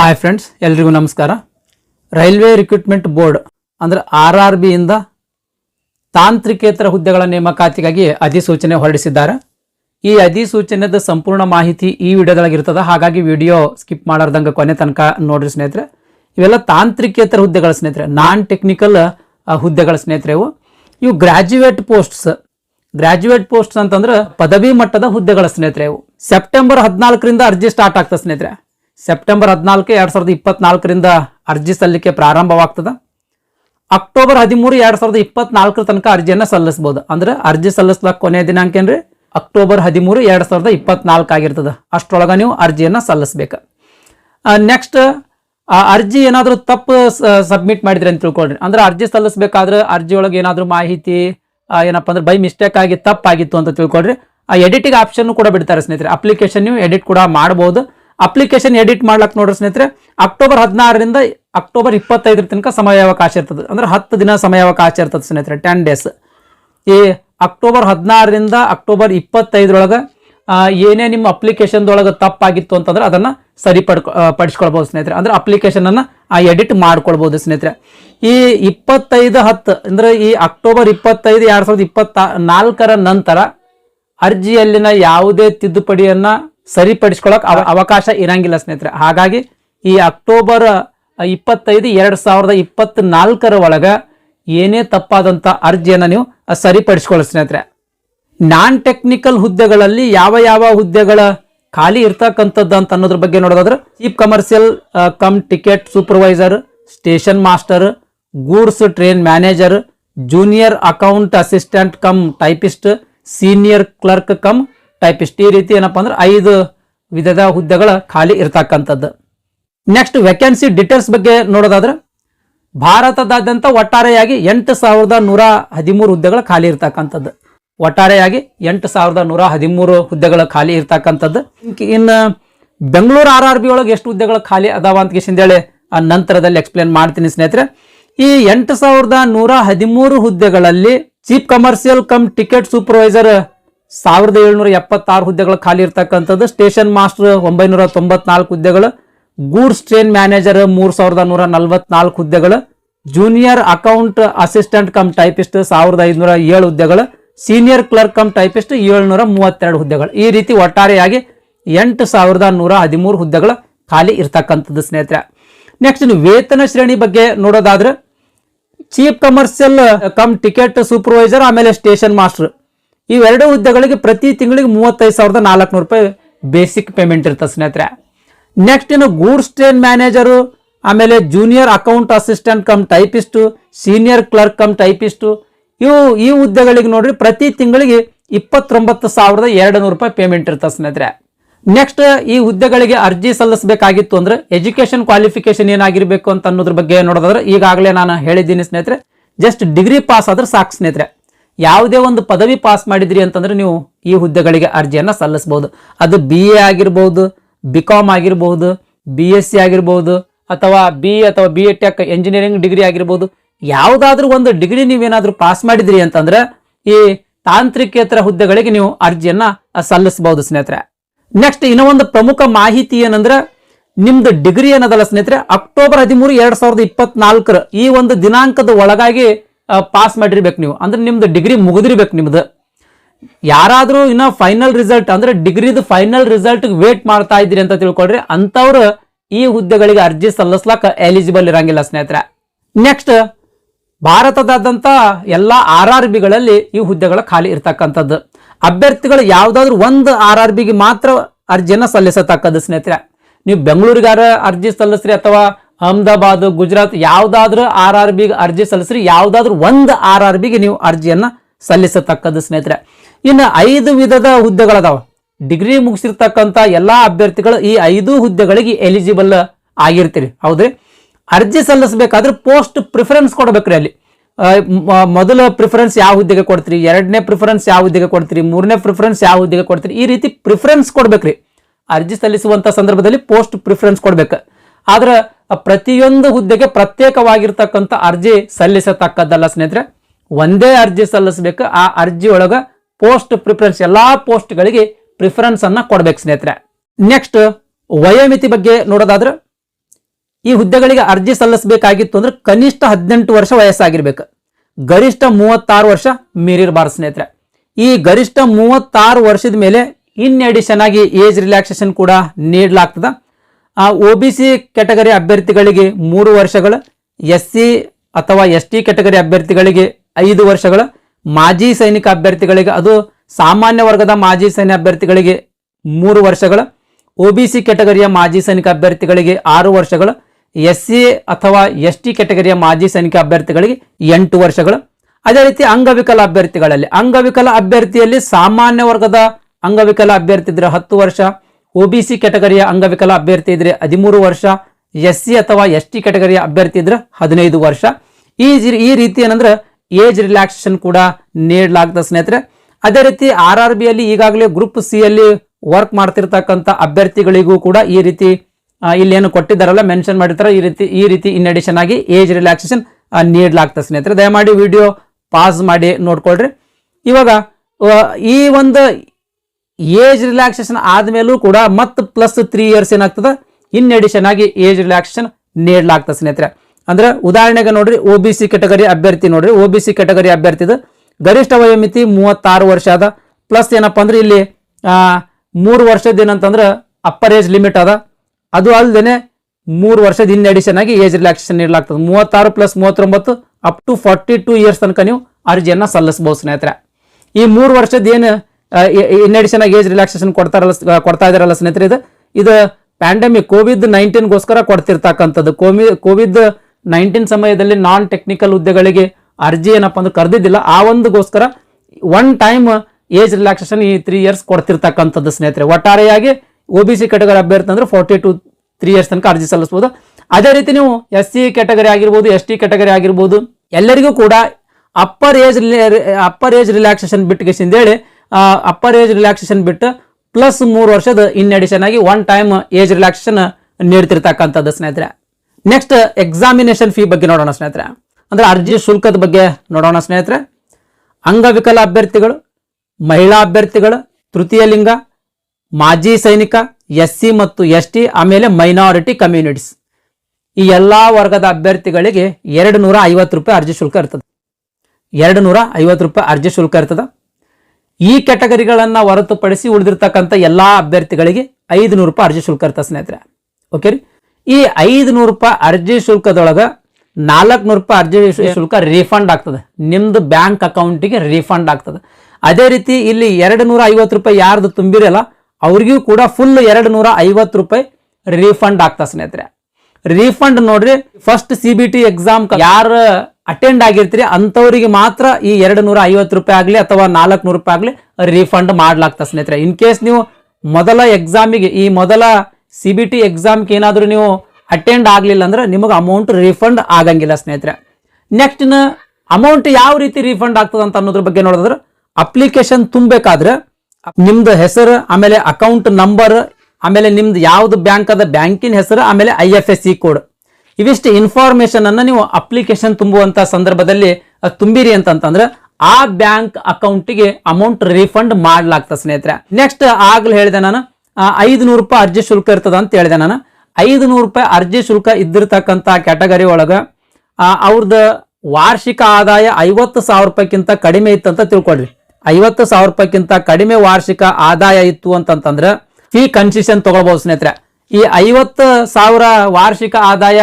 Hi friends ಎಲ್ರಿಗೂ ನಮಸ್ಕಾರ. Railway recruitment board ಅಂದ್ರೆ ಆರ್ ಆರ್ ಬಿಯಿಂದ ತಾಂತ್ರಿಕೇತರ ಹುದ್ದೆಗಳ ನೇಮಕಾತಿಗಾಗಿ ಅಧಿಸೂಚನೆ ಹೊರಡಿಸಿದ್ದಾರೆ. ಈ ಅಧಿಸೂಚನೆದ ಸಂಪೂರ್ಣ ಮಾಹಿತಿ ಈ ವಿಡಿಯೋದೊಳಗಿರ್ತದೆ. ಹಾಗಾಗಿ ವಿಡಿಯೋ ಸ್ಕಿಪ್ ಮಾಡಾರ್ದಂಗೆ ಕೊನೆ ತನಕ ನೋಡ್ರಿ ಸ್ನೇಹಿತರೆ. ಇವೆಲ್ಲ ತಾಂತ್ರಿಕೇತರ ಹುದ್ದೆಗಳ ಸ್ನೇಹಿತರೆ ನಾನ್ ಟೆಕ್ನಿಕಲ್ ಹುದ್ದೆಗಳ ಸ್ನೇಹಿತರೆ ಇವು. ಇವು ಗ್ರಾಜ್ಯುಯೇಟ್ ಪೋಸ್ಟ್ಸ್ ಗ್ರಾಜ್ಯುಯೇಟ್ ಪೋಸ್ಟ್ಸ್ ಅಂತಂದ್ರೆ ಪದವಿ ಮಟ್ಟದ ಹುದ್ದೆಗಳ ಸ್ನೇಹಿತರೆ ಇವು. ಸೆಪ್ಟೆಂಬರ್ ಹದಿನಾಲ್ಕರಿಂದ ಅರ್ಜಿ ಸ್ಟಾರ್ಟ್ ಆಗ್ತದೆ ಸ್ನೇಹಿತರೆ. ಸೆಪ್ಟೆಂಬರ್ ಹದಿನಾಲ್ಕು ಎರಡು ಸಾವಿರದ ಇಪ್ಪತ್ನಾಲ್ಕರಿಂದ ಅರ್ಜಿ ಸಲ್ಲಿಕೆ ಪ್ರಾರಂಭವಾಗ್ತದೆ. ಅಕ್ಟೋಬರ್ ಹದಿಮೂರು ಎರಡು ಸಾವಿರದ ಇಪ್ಪತ್ನಾಲ್ಕರ ತನಕ ಅರ್ಜಿಯನ್ನು ಸಲ್ಲಿಸಬಹುದು. ಅಂದ್ರೆ ಅರ್ಜಿ ಸಲ್ಲಿಸ್ಲಾಕ ಕೊನೆಯ ದಿನಾಂಕ ಏನ್ರಿ? ಅಕ್ಟೋಬರ್ ಹದಿಮೂರು ಎರಡು ಸಾವಿರದ ಇಪ್ಪತ್ನಾಲ್ಕು ಆಗಿರ್ತದೆ. ಅಷ್ಟರೊಳಗೆ ನೀವು ಅರ್ಜಿಯನ್ನು ಸಲ್ಲಿಸ್ಬೇಕು. ನೆಕ್ಸ್ಟ್ ಅರ್ಜಿ ಏನಾದರೂ ತಪ್ಪು ಸಬ್ಮಿಟ್ ಮಾಡಿದ್ರಿ ಅಂತ ತಿಳ್ಕೊಳ್ರಿ. ಅಂದ್ರೆ ಅರ್ಜಿ ಸಲ್ಲಿಸಬೇಕಾದ್ರೆ ಅರ್ಜಿ ಒಳಗೆ ಏನಾದರೂ ಮಾಹಿತಿ ಆ, ಏನಪ್ಪ ಅಂದ್ರೆ ಬೈ ಮಿಸ್ಟೇಕ್ ಆಗಿ ತಪ್ಪಾಗಿತ್ತು ಅಂತ ತಿಳ್ಕೊಳ್ರಿ. ಆ ಎಡಿಟಿಂಗ್ ಆಪ್ಷನ್ ಕೂಡ ಬಿಡ್ತಾರೆ ಸ್ನೇಹಿತರೆ. ಅಪ್ಲಿಕೇಶನ್ ನೀವು ಎಡಿಟ್ ಕೂಡ ಮಾಡಬಹುದು ಅಪ್ಲಿಕೇಶನ್ ಎಡಿಟ್ ಮಾಡ್ಲಕ್ಕೆ ನೋಡ್ರಿ ಸ್ನೇಹಿತರೆ ಅಕ್ಟೋಬರ್ ಹದಿನಾರರಿಂದ ಅಕ್ಟೋಬರ್ ಇಪ್ಪತ್ತೈದರ ತನಕ ಸಮಯಾವಕಾಶ ಇರ್ತದೆ. ಅಂದ್ರೆ ಹತ್ತು ದಿನ ಸಮಯಾವಕಾಶ ಇರ್ತದೆ ಸ್ನೇಹಿತರೆ ಟೆನ್ ಡೇಸ್ ಈ ಅಕ್ಟೋಬರ್ ಹದಿನಾರರಿಂದ ಅಕ್ಟೋಬರ್ ಇಪ್ಪತ್ತೈದರೊಳಗೆ ಏನೇ ನಿಮ್ಮ ಅಪ್ಲಿಕೇಶನ್ದೊಳಗೆ ತಪ್ಪಾಗಿತ್ತು ಅಂತಂದ್ರೆ ಅದನ್ನು ಸರಿ ಪಡ್ಕೊ ಪಡಿಸ್ಕೊಳ್ಬೋದು ಸ್ನೇಹಿತರೆ. ಅಂದ್ರೆ ಅಪ್ಲಿಕೇಶನನ್ನು ಎಡಿಟ್ ಮಾಡ್ಕೊಳ್ಬೋದು ಸ್ನೇಹಿತರೆ. ಈ ಇಪ್ಪತ್ತೈದು ಹತ್ತು, ಅಂದ್ರೆ ಈ ಅಕ್ಟೋಬರ್ ಇಪ್ಪತ್ತೈದು ಎರಡು ಸಾವಿರದ ನಂತರ ಅರ್ಜಿಯಲ್ಲಿನ ಯಾವುದೇ ತಿದ್ದುಪಡಿಯನ್ನ ಸರಿಪಡಿಸ್ಕೊಳಕ್ ಅವ- ಅವಕಾಶ ಇರಂಗಿಲ್ಲ ಸ್ನೇಹಿತರೆ. ಹಾಗಾಗಿ ಈ ಅಕ್ಟೋಬರ್ ಇಪ್ಪತ್ತೈದು ಎರಡ್ ಸಾವಿರದ ಇಪ್ಪತ್ನಾಲ್ಕರ ಒಳಗ ಏನೇ ತಪ್ಪಾದಂತ ಅರ್ಜಿಯನ್ನ ನೀವು ಸರಿಪಡಿಸ್ಕೊಳ್ಳಿ ಸ್ನೇಹಿತರೆ. ನಾನ್ ಟೆಕ್ನಿಕಲ್ ಹುದ್ದೆಗಳಲ್ಲಿ ಯಾವ ಯಾವ ಹುದ್ದೆಗಳ ಖಾಲಿ ಇರ್ತಕ್ಕಂಥದ್ದು ಅಂತ ಅನ್ನೋದ್ರ ಬಗ್ಗೆ ನೋಡೋದಾದ್ರೆ chief commercial cum ticket supervisor station master goods train manager junior account assistant cum typist senior clerk cum typist ಈ ರೀತಿ ಏನಪ್ಪಾ ಅಂದ್ರೆ ಐದು ವಿಧದ ಹುದ್ದೆಗಳ ಖಾಲಿ ಇರ್ತಕ್ಕಂಥದ್ದು. ನೆಕ್ಸ್ಟ್ ವೇಕೆನ್ಸಿ ಡಿಟೇಲ್ಸ್ ಬಗ್ಗೆ ನೋಡೋದಾದ್ರೆ, ಭಾರತದಾದ್ಯಂತ ಒಟ್ಟಾರೆಯಾಗಿ ಎಂಟು ಸಾವಿರದ ನೂರ ಹದಿಮೂರು ಹುದ್ದೆಗಳು ಖಾಲಿ ಇರ್ತಕ್ಕಂಥದ್ದು. ಒಟ್ಟಾರೆಯಾಗಿ ಎಂಟು ಸಾವಿರದ ನೂರ ಹದಿಮೂರು ಹುದ್ದೆಗಳು ಖಾಲಿ ಇರ್ತಕ್ಕಂಥದ್ದು. ಇನ್ನು ಬೆಂಗಳೂರು ಆರ್ ಆರ್ ಬಿ ಒಳಗೆ ಎಷ್ಟು ಹುದ್ದೆಗಳು ಖಾಲಿ ಅದಾವ ಅಂತ ಹೇಳಿ ಆ ನಂತರದಲ್ಲಿ ಎಕ್ಸ್ಪ್ಲೇನ್ ಮಾಡ್ತೀನಿ ಸ್ನೇಹಿತರೆ. ಈ ಎಂಟು ಸಾವಿರದ ನೂರ ಹದಿಮೂರು ಹುದ್ದೆಗಳಲ್ಲಿ chief commercial cum ticket supervisor ಸಾವಿರದ ಏಳ್ನೂರ ಎಪ್ಪತ್ತಾರು ಹುದ್ದೆಗಳು ಖಾಲಿ ಇರ್ತಕ್ಕಂಥದ್ದು. ಸ್ಟೇಷನ್ ಮಾಸ್ಟರ್ ಒಂಬೈನೂರ ತೊಂಬತ್ನಾಲ್ಕು ಹುದ್ದೆಗಳು ಗೂಡ್ಸ್ ಟ್ರೈನ್ ಮ್ಯಾನೇಜರ್ ಮೂರ್ ಸಾವಿರದ ನೂರ ನಲವತ್ನಾಲ್ಕು ಹುದ್ದೆಗಳು junior account assistant cum typist ಸಾವಿರದ ಐದುನೂರ ಏಳು ಹುದ್ದೆಗಳು ಸೀನಿಯರ್ ಕ್ಲರ್ಕ್ ಕಮ್ ಟೈಪಿಸ್ಟ್ ಏಳ್ನೂರ ಮೂವತ್ತೆರಡು ಹುದ್ದೆಗಳು. ಈ ರೀತಿ ಒಟ್ಟಾರೆಯಾಗಿ ಎಂಟು ಸಾವಿರದ ನೂರ ಹದಿಮೂರು ಹುದ್ದೆಗಳು ಖಾಲಿ ಇರ್ತಕ್ಕಂಥದ್ದು ಸ್ನೇಹಿತರೆ. ನೆಕ್ಸ್ಟ್ ವೇತನ ಶ್ರೇಣಿ ಬಗ್ಗೆ ನೋಡೋದಾದ್ರೆ chief commercial cum ticket supervisor ಆಮೇಲೆ ಸ್ಟೇಷನ್ ಮಾಸ್ಟರ್ ಇವೆರಡು ಹುದ್ದೆಗಳಿಗೆ ಪ್ರತಿ ತಿಂಗಳಿಗೆ ಮೂವತ್ತೈದು ಸಾವಿರದ ನಾಲ್ಕುನೂರು ರೂಪಾಯಿ ಬೇಸಿಕ್ ಪೇಮೆಂಟ್ ಇರ್ತದೆ ಸ್ನೇಹಿತರೆ. ನೆಕ್ಸ್ಟ್ ಇನ್ನು ಗೂಡ್ಸ್ ಟ್ರೇನ್ ಮ್ಯಾನೇಜರು, ಆಮೇಲೆ junior account assistant cum typist senior clerk cum typist ಇವು ಈ ಹುದ್ದೆಗಳಿಗೆ ನೋಡ್ರಿ ಪ್ರತಿ ತಿಂಗಳಿಗೆ ಇಪ್ಪತ್ತೊಂಬತ್ತು ಸಾವಿರದ ಎರಡು ನೂರು ರೂಪಾಯಿ ಪೇಮೆಂಟ್ ಇರ್ತದೆ ಸ್ನೇಹಿತರೆ. ನೆಕ್ಸ್ಟ್ ಈ ಹುದ್ದೆಗಳಿಗೆ ಅರ್ಜಿ ಸಲ್ಲಿಸಬೇಕಾಗಿತ್ತು ಅಂದ್ರೆ ಎಜುಕೇಶನ್ ಕ್ವಾಲಿಫಿಕೇಶನ್ ಏನಾಗಿರಬೇಕು ಅಂತ ಅನ್ನೋದ್ರ ಬಗ್ಗೆ ನೋಡೋದಾದ್ರೆ ಈಗಾಗಲೇ ನಾನು ಹೇಳಿದ್ದೀನಿ ಸ್ನೇಹಿತರೆ. ಜಸ್ಟ್ ಡಿಗ್ರಿ ಪಾಸ್ ಆದ್ರೆ ಸಾಕು ಸ್ನೇಹಿತರೆ. ಯಾವುದೇ ಒಂದು ಪದವಿ ಪಾಸ್ ಮಾಡಿದ್ರಿ ಅಂತಂದ್ರೆ ನೀವು ಈ ಹುದ್ದೆಗಳಿಗೆ ಅರ್ಜಿಯನ್ನು ಸಲ್ಲಿಸಬಹುದು ಅದು ಬಿ ಎ ಆಗಿರ್ಬೋದು ಬಿ ಕಾಮ್ ಆಗಿರ್ಬೋದು ಬಿ ಎಸ್ ಸಿ ಆಗಿರ್ಬೋದು, ಅಥವಾ ಬಿ ಅಥವಾ B E tech engineering degree ಆಗಿರ್ಬೋದು, ಯಾವುದಾದ್ರೂ ಒಂದು ಡಿಗ್ರಿ ನೀವೇನಾದ್ರೂ ಪಾಸ್ ಮಾಡಿದ್ರಿ ಅಂತಂದ್ರೆ ಈ ತಾಂತ್ರಿಕೇತರ ಹುದ್ದೆಗಳಿಗೆ ನೀವು ಅರ್ಜಿಯನ್ನ ಸಲ್ಲಿಸಬಹುದು ಸ್ನೇಹಿತರೆ. ನೆಕ್ಸ್ಟ್ ಇನ್ನೊಂದು ಪ್ರಮುಖ ಮಾಹಿತಿ ಏನಂದ್ರೆ ನಿಮ್ದು ಡಿಗ್ರಿ ಏನದಲ್ಲ ಸ್ನೇಹಿತರೆ, ಅಕ್ಟೋಬರ್ ಹದಿಮೂರು ಎರಡ್ ಸಾವಿರದ ಇಪ್ಪತ್ನಾಲ್ಕರ ಈ ಒಂದು ದಿನಾಂಕದ ಒಳಗಾಗಿ ಪಾಸ್ ಮಾಡಿರ್ಬೇಕು ನೀವು. ಅಂದ್ರೆ ನಿಮ್ದು ಡಿಗ್ರಿ ಮುಗಿದಿರ್ಬೇಕು ನಿಮ್ದು. ಯಾರಾದರೂ ಇನ್ನ ಫೈನಲ್ ರಿಸಲ್ಟ್ ಅಂದ್ರೆ ಡಿಗ್ರಿದು ಫೈನಲ್ ರಿಸಲ್ಟ್ ವೇಟ್ ಮಾಡ್ತಾ ಇದ್ರಿ ಅಂತ ತಿಳ್ಕೊಳ್ರಿ. ಅಂಥವ್ರು ಈ ಹುದ್ದೆಗಳಿಗೆ ಅರ್ಜಿ ಸಲ್ಲಿಸ್ಲಾಕ ಎಲಿಜಿಬಲ್ ಇರಂಗಿಲ್ಲ ಸ್ನೇಹಿತರೆ. ನೆಕ್ಸ್ಟ್ ಭಾರತದಾದಂಥ ಎಲ್ಲ ಆರ್ ಆರ್ ಬಿಗಳಲ್ಲಿ ಈ ಹುದ್ದೆಗಳ ಖಾಲಿ ಇರ್ತಕ್ಕಂಥದ್ದು. ಅಭ್ಯರ್ಥಿಗಳು ಯಾವ್ದಾದ್ರು ಒಂದು ಆರ್ ಆರ್ ಬಿಗೆ ಮಾತ್ರ ಅರ್ಜಿಯನ್ನ ಸಲ್ಲಿಸತಕ್ಕದ್ದು ಸ್ನೇಹಿತರೆ. ನೀವು ಬೆಂಗಳೂರಿಗಾರ ಅರ್ಜಿ ಸಲ್ಲಿಸ್ರಿ ಅಥವಾ ಅಹಮದಾಬಾದ್, ಗುಜರಾತ್ ಯಾವುದಾದ್ರೂ ಆರ್ ಆರ್ ಬಿಗೆ ಅರ್ಜಿ ಸಲ್ಲಿಸ್ರಿ. ಯಾವುದಾದ್ರೂ ಒಂದು ಆರ್ ಆರ್ ಬಿಗೆ ನೀವು ಅರ್ಜಿಯನ್ನು ಸಲ್ಲಿಸತಕ್ಕದ್ದು ಸ್ನೇಹಿತರೆ. ಇನ್ನು ಐದು ವಿಧದ ಹುದ್ದೆಗಳದಾವ ಡಿಗ್ರಿ ಮುಗಿಸಿರ್ತಕ್ಕಂಥ ಎಲ್ಲಾ ಅಭ್ಯರ್ಥಿಗಳು ಈ ಐದು ಹುದ್ದೆಗಳಿಗೆ ಎಲಿಜಿಬಲ್ ಆಗಿರ್ತೀರಿ. ಹೌದ್ರಿ? ಅರ್ಜಿ ಸಲ್ಲಿಸಬೇಕಾದ್ರೆ ಪೋಸ್ಟ್ ಪ್ರಿಫರೆನ್ಸ್ ಕೊಡ್ಬೇಕ್ರಿ ಅಲ್ಲಿ. ಮೊದಲ ಪ್ರಿಫರೆನ್ಸ್ ಯಾವ ಹುದ್ದೆಗೆ ಕೊಡ್ತೀರಿ? ಎರಡನೇ ಪ್ರಿಫರೆನ್ಸ್ ಯಾವ ಹುದ್ದೆಗೆ ಕೊಡ್ತೀರಿ? ಮೂರನೇ ಪ್ರಿಫರೆನ್ಸ್ ಯಾವ ಹುದ್ದೆಗೆ ಕೊಡ್ತೀರಿ? ಈ ರೀತಿ ಪ್ರಿಫರೆನ್ಸ್ ಕೊಡ್ಬೇಕ್ರಿ. ಅರ್ಜಿ ಸಲ್ಲಿಸುವಂತ ಸಂದರ್ಭದಲ್ಲಿ ಪೋಸ್ಟ್ ಪ್ರಿಫರೆನ್ಸ್ ಕೊಡ್ಬೇಕು. ಆದ್ರೆ ಪ್ರತಿಯೊಂದು ಹುದ್ದೆಗೆ ಪ್ರತ್ಯೇಕವಾಗಿರ್ತಕ್ಕಂಥ ಅರ್ಜಿ ಸಲ್ಲಿಸತಕ್ಕದ್ದಲ್ಲ ಸ್ನೇಹಿತರೆ. ಒಂದೇ ಅರ್ಜಿ ಸಲ್ಲಿಸಬೇಕು, ಆ ಅರ್ಜಿ ಒಳಗೆ ಪೋಸ್ಟ್ ಪ್ರಿಫರೆನ್ಸ್ ಎಲ್ಲಾ ಪೋಸ್ಟ್ಗಳಿಗೆ ಪ್ರಿಫರೆನ್ಸ್ ಅನ್ನ ಕೊಡ್ಬೇಕು ಸ್ನೇಹಿತರೆ. ನೆಕ್ಸ್ಟ್ ವಯೋಮಿತಿ ಬಗ್ಗೆ ನೋಡೋದಾದ್ರೆ, ಈ ಹುದ್ದೆಗಳಿಗೆ ಅರ್ಜಿ ಸಲ್ಲಿಸಬೇಕಾಗಿತ್ತು ಅಂದ್ರೆ ಕನಿಷ್ಠ ಹದಿನೆಂಟು ವರ್ಷ ವಯಸ್ಸಾಗಿರ್ಬೇಕು. ಗರಿಷ್ಠ ಮೂವತ್ತಾರು ವರ್ಷ ಮೀರಿರಬಾರ್ದು ಸ್ನೇಹಿತರೆ. ಈ ಗರಿಷ್ಠ ಮೂವತ್ತಾರು ವರ್ಷದ ಮೇಲೆ ಇನ್ ಅಡಿಷನ್ ಆಗಿ ಏಜ್ ರಿಲ್ಯಾಕ್ಸೇಷನ್ ಕೂಡ ನೀಡಲಾಗ್ತದ. ಒ ಬಿ ಸಿ ಕೆಟಗರಿ ಅಭ್ಯರ್ಥಿಗಳಿಗೆ ಮೂರು ವರ್ಷಗಳ, ಎಸ್ ಸಿ ಅಥವಾ ಎಸ್ ಟಿ ಕೆಟಗರಿ ಅಭ್ಯರ್ಥಿಗಳಿಗೆ ಐದು ವರ್ಷಗಳ, ಮಾಜಿ ಸೈನಿಕ ಅಭ್ಯರ್ಥಿಗಳಿಗೆ, ಅದು ಸಾಮಾನ್ಯ ವರ್ಗದ ಮಾಜಿ ಸೈನ್ಯ ಅಭ್ಯರ್ಥಿಗಳಿಗೆ ಮೂರು ವರ್ಷಗಳ, ಒ ಬಿ ಸಿ ಕೆಟಗರಿಯ ಮಾಜಿ ಸೈನಿಕ ಅಭ್ಯರ್ಥಿಗಳಿಗೆ ಆರು ವರ್ಷಗಳ, ಎಸ್ ಸಿ ಅಥವಾ ಎಸ್ ಟಿ ಕೆಟಗರಿಯ ಮಾಜಿ ಸೈನಿಕ ಅಭ್ಯರ್ಥಿಗಳಿಗೆ ಎಂಟು ವರ್ಷಗಳು. ಅದೇ ರೀತಿ ಅಂಗವಿಕಲ ಅಭ್ಯರ್ಥಿಗಳಲ್ಲಿ, ಅಂಗವಿಕಲ ಅಭ್ಯರ್ಥಿಯಲ್ಲಿ ಸಾಮಾನ್ಯ ವರ್ಗದ ಅಂಗವಿಕಲ ಅಭ್ಯರ್ಥಿ ಇದ್ರೆ ಹತ್ತು ವರ್ಷ ಒ ಬಿ ಸಿ ಕೆಟಗರಿಯ ಅಂಗವಿಕಲ ಅಭ್ಯರ್ಥಿ ಇದ್ರೆ ಹದಿಮೂರು ವರ್ಷ, ಎಸ್ ಸಿ ಅಥವಾ ಎಸ್ ಟಿ ಕೆಟಗರಿಯ ಅಭ್ಯರ್ಥಿ ಇದ್ರೆ ಹದಿನೈದು ವರ್ಷ. ಈ ಈ ರೀತಿ ಏನಂದ್ರೆ ಏಜ್ ರಿಲ್ಯಾಕ್ಸೇಷನ್ ಕೂಡ ನೀಡಲಾಗ್ತದೆ ಸ್ನೇಹಿತರೆ. ಅದೇ ರೀತಿ ಆರ್ ಆರ್ ಬಿ ಅಲ್ಲಿ ಈಗಾಗಲೇ ಗ್ರೂಪ್ ಸಿ ಅಲ್ಲಿ ವರ್ಕ್ ಮಾಡ್ತಿರ್ತಕ್ಕಂಥ ಅಭ್ಯರ್ಥಿಗಳಿಗೂ ಕೂಡ ಈ ರೀತಿ ಇಲ್ಲಿ ಏನು ಕೊಟ್ಟಿದ್ದಾರಲ್ಲ, ಮೆನ್ಷನ್ ಮಾಡಿರ್ತಾರೆ. ಈ ರೀತಿ ಈ ರೀತಿ ಇನ್ ಅಡಿಷನ್ ಆಗಿ ಏಜ್ ರಿಲ್ಯಾಕ್ಸೇಷನ್ ನೀಡಲಾಗ್ತದೆ ಸ್ನೇಹಿತರೆ. ದಯಮಾಡಿ ವಿಡಿಯೋ ಪಾಸ್ ಮಾಡಿ ನೋಡ್ಕೊಳ್ರಿ. ಇವಾಗ ಈ ಒಂದು ಏಜ್ ರಿಲ್ಯಾಕ್ಸೇಷನ್ ಆದ್ಮೇಲೂ ಕೂಡ ಮತ್ತೆ ಪ್ಲಸ್ ತ್ರೀ ಇಯರ್ಸ್ ಏನಾಗ್ತದೆ? ಇನ್ ಅಡಿಷನ್ ಆಗಿ ಏಜ್ ರಿಲ್ಯಾಕ್ಸೇಷನ್ ನೀಡಲಾಗ್ತದೆ ಸ್ನೇಹಿತರೆ. ಅಂದ್ರೆ ಉದಾಹರಣೆಗೆ ನೋಡ್ರಿ ಒ ಬಿ ಸಿ ಕೆಟಗರಿ ಅಭ್ಯರ್ಥಿ ನೋಡ್ರಿ. ಒ ಬಿ ಸಿ ಕೆಟಗರಿ ಅಭ್ಯರ್ಥಿದು ಗರಿಷ್ಠ ವಯೋಮಿತಿ ಮೂವತ್ತಾರು ವರ್ಷ ಅದ. ಪ್ಲಸ್ ಏನಪ್ಪ ಅಂದ್ರೆ ಇಲ್ಲಿ ಮೂರು ವರ್ಷದ ಏನಂತಂದ್ರೆ ಅಪ್ಪರ್ ಏಜ್ ಲಿಮಿಟ್ ಅದ. ಅದು ಅಲ್ಲದೆ ಮೂರು ವರ್ಷದ ಇನ್ ಅಡಿಷನ್ ಆಗಿ ಏಜ್ ರಿಲ್ಯಾಕ್ಸೇಷನ್ ನೀಡಲಾಗ್ತದೆ. ಮೂವತ್ತಾರು ಪ್ಲಸ್ ಮೂವತ್ತೊಂಬತ್ತು up to forty two years ತನಕ ನೀವು ಅರ್ಜಿಯನ್ನ ಸಲ್ಲಿಸಬಹುದು ಸ್ನೇಹಿತರೆ. ಈ ಮೂರು ವರ್ಷದ ಏನು ಇನ್ ಅಡಿಷನ್ ಆಗಿ ಏಜ್ ರಿಲ್ಯಾಕ್ಸೇಷನ್ ಕೊಡ್ತಾರಲ್ಲ ಕೊಡ್ತಾ ಇದಾರಲ್ಲ ಸ್ನೇಹಿತರೆ, ಇದು ಇದು ಪ್ಯಾಂಡಮಿಕ್ ಕೋವಿಡ್ ನೈನ್ಟೀನ್ಗೋಸ್ಕರ ಕೊಡ್ತಿರ್ತಕ್ಕಂಥದ್ದು. ಕೋವಿ ಕೋವಿಡ್ ನೈನ್ಟೀನ್ ಸಮಯದಲ್ಲಿ ನಾನ್ ಟೆಕ್ನಿಕಲ್ ಹುದ್ದೆಗಳಿಗೆ ಅರ್ಜಿ ಏನಪ್ಪ ಅಂದ್ರೆ ಕರೆದಿದ್ದಿಲ್ಲ. ಆ ಒಂದುಗೋಸ್ಕರ ಒನ್ ಟೈಮ್ ಏಜ್ ರಿಲ್ಯಾಕ್ಸೇಷನ್ ಈ ತ್ರೀ ಇಯರ್ಸ್ ಕೊಡ್ತಿರ್ತಕ್ಕಂಥದ್ದು ಸ್ನೇಹಿತರೆ. ಒಟ್ಟಾರೆಯಾಗಿ ಒ ಬಿ ಸಿ ಕೆಟಗರಿ ಅಭ್ಯರ್ಥಿ ಅಂದ್ರೆ ಫೋರ್ಟಿ ಟು ತ್ರೀ ಇಯರ್ಸ್ ತನಕ ಅರ್ಜಿ ಸಲ್ಲಿಸಬಹುದು ಅದೇ ರೀತಿ ನೀವು ಎಸ್ ಸಿ ಕೆಟಗರಿ ಆಗಿರ್ಬೋದು ಎಸ್ ಟಿ ಕೆಟಗರಿ ಆಗಿರ್ಬೋದು, ಎಲ್ಲರಿಗೂ ಕೂಡ upper age upper age relaxation ಬಿಟ್ಟು ಹೇಳಿ ಅಪ್ಪರ್ ಏಜ್ ರಿಲ್ಯಾಕ್ಸೇಷನ್ ಬಿಟ್ಟು ಪ್ಲಸ್ ಮೂರು ವರ್ಷದ ಇನ್ ಅಡಿಷನ್ ಆಗಿ ಒನ್ ಟೈಮ್ ಏಜ್ ರಿಲ್ಯಾಕ್ಸೇಷನ್ ನೀಡ್ತಿರ್ತಕ್ಕಂಥದ್ದು ಸ್ನೇಹಿತರೆ. ನೆಕ್ಸ್ಟ್ ಎಕ್ಸಾಮಿನೇಷನ್ ಫೀ ಬಗ್ಗೆ ನೋಡೋಣ ಸ್ನೇಹಿತರೆ. ಅಂದ್ರೆ ಅರ್ಜಿ ಶುಲ್ಕದ ಬಗ್ಗೆ ನೋಡೋಣ ಸ್ನೇಹಿತರೆ. ಅಂಗವಿಕಲ ಅಭ್ಯರ್ಥಿಗಳು, ಮಹಿಳಾ ಅಭ್ಯರ್ಥಿಗಳು, ತೃತೀಯ ಲಿಂಗ, ಮಾಜಿ ಸೈನಿಕ ಎಸ್ ಸಿ ಮತ್ತು ಎಸ್ ಟಿ ಆಮೇಲೆ ಮೈನಾರಿಟಿ ಕಮ್ಯುನಿಟೀಸ್ ಈ ಎಲ್ಲಾ ವರ್ಗದ ಅಭ್ಯರ್ಥಿಗಳಿಗೆ ಎರಡು ನೂರ ಐವತ್ತು ರೂಪಾಯಿ ಅರ್ಜಿ ಶುಲ್ಕ ಇರ್ತದೆ. ಎರಡು ನೂರ ಐವತ್ತು ರೂಪಾಯಿ ಅರ್ಜಿ ಶುಲ್ಕ ಇರ್ತದೆ. ಈ ಕ್ಯಾಟಗರಿಗಳನ್ನು ಹೊರತುಪಡಿಸಿ ಉಳಿದಿರ್ತಕ್ಕಂಥ ಎಲ್ಲಾ ಅಭ್ಯರ್ಥಿಗಳಿಗೆ ಐದು ನೂರು ರೂಪಾಯಿ ಅರ್ಜಿ ಶುಲ್ಕ ಇರ್ತದೆ ಸ್ನೇಹಿತರೆ. ಓಕೆ ರೀ? ಈ ಐದು ನೂರು ರೂಪಾಯಿ ಅರ್ಜಿ ಶುಲ್ಕದೊಳಗ ನಾಲ್ಕು ನೂರು ರೂಪಾಯಿ ಅರ್ಜಿ ಶುಲ್ಕ ರೀಫಂಡ್ ಆಗ್ತದೆ. ನಿಮ್ದು ಬ್ಯಾಂಕ್ ಅಕೌಂಟಿಗೆ ರೀಫಂಡ್ ಆಗ್ತದೆ. ಅದೇ ರೀತಿ ಇಲ್ಲಿ ಎರಡು ನೂರ ಐವತ್ತು ರೂಪಾಯಿ ಯಾರ್ದು ತುಂಬಿರಲ್ಲ ಅವ್ರಿಗೂ ಕೂಡ ಫುಲ್ ಎರಡು ನೂರ ಐವತ್ತು ರೂಪಾಯಿ ರೀಫಂಡ್ ಆಗ್ತದೆ ಸ್ನೇಹಿತರೆ. ರೀಫಂಡ್ ನೋಡ್ರಿ first C B T exam ಯಾರು ಅಟೆಂಡ್ ಆಗಿರ್ತೀರಿ, ಅಂಥವ್ರಿಗೆ ಮಾತ್ರ ಈ ಎರಡು ನೂರ ಐವತ್ತು ರೂಪಾಯಿ ಆಗಲಿ ಅಥವಾ ನಾಲ್ಕು ನೂರು ರೂಪಾಯಿ ಆಗಲಿ ರೀಫಂಡ್ ಮಾಡ್ಲಾಗ್ತದೆ ಸ್ನೇಹಿತರೆ. ಇನ್ ಕೇಸ್ ನೀವು ಮೊದಲ ಎಕ್ಸಾಮಿಗೆ ಈ ಮೊದಲ ಸಿ ಬಿ ಟಿ ಎಕ್ಸಾಮ್ಗೆ ಏನಾದರೂ ನೀವು ಅಟೆಂಡ್ ಆಗಲಿಲ್ಲ ಅಂದ್ರೆ ನಿಮಗೆ ಅಮೌಂಟ್ ರೀಫಂಡ್ ಆಗಂಗಿಲ್ಲ ಸ್ನೇಹಿತರೆ. ನೆಕ್ಸ್ಟ್ ಅಮೌಂಟ್ ಯಾವ ರೀತಿ ರೀಫಂಡ್ ಆಗ್ತದೆ ಅಂತ ಅನ್ನೋದ್ರ ಬಗ್ಗೆ ನೋಡಿದ್ರೆ ಅಪ್ಲಿಕೇಶನ್ ತುಂಬಬೇಕಾದ್ರೆ ನಿಮ್ದು ಹೆಸರು, ಆಮೇಲೆ ಅಕೌಂಟ್ ನಂಬರ್ ಆಮೇಲೆ ನಿಮ್ದು ಯಾವ್ದು ಬ್ಯಾಂಕ್ ಅದ ಬ್ಯಾಂಕಿನ ಹೆಸರು, ಆಮೇಲೆ I F S C code ಇವಿಷ್ಟು ಇನ್ಫಾರ್ಮೇಶನ್ ಅನ್ನು ನೀವು ಅಪ್ಲಿಕೇಶನ್ ತುಂಬುವಂತ ಸಂದರ್ಭದಲ್ಲಿ ತುಂಬಿರಿ ಅಂತಂತಂದ್ರೆ ಆ ಬ್ಯಾಂಕ್ ಅಕೌಂಟಿಗೆ ಅಮೌಂಟ್ ರೀಫಂಡ್ ಮಾಡ್ಲಾಗ್ತದೆ ಸ್ನೇಹಿತರೆ. ನೆಕ್ಸ್ಟ್ ಆಗ್ಲೂ ಹೇಳಿದೆ ನಾನು ಐದು ನೂರು ರೂಪಾಯಿ ಅರ್ಜಿ ಶುಲ್ಕ ಇರ್ತದ ಅಂತ ಹೇಳಿದೆ ನಾನು. ಐದು ನೂರು ರೂಪಾಯಿ ಅರ್ಜಿ ಶುಲ್ಕ ಇದ್ದಿರ್ತಕ್ಕಂಥ ಕ್ಯಾಟಗರಿ ಒಳಗ ಅವ್ರದ್ದು ವಾರ್ಷಿಕ ಆದಾಯ ಐವತ್ತು ಸಾವಿರ ರೂಪಾಯಿಕ್ಕಿಂತ ಕಡಿಮೆ ಇತ್ತು ಅಂತ ತಿಳ್ಕೊಳ್ರಿ. ಐವತ್ತು ಸಾವಿರ ರೂಪಾಯಿಕ್ಕಿಂತ ಕಡಿಮೆ ವಾರ್ಷಿಕ ಆದಾಯ ಇತ್ತು ಅಂತಂತಂದ್ರೆ ಫೀ ಕನ್ಸಿಷನ್ ತಗೊಳ್ಬಹುದು ಸ್ನೇಹಿತರೆ. ಈ ಐವತ್ತು ಸಾವಿರ ವಾರ್ಷಿಕ ಆದಾಯ,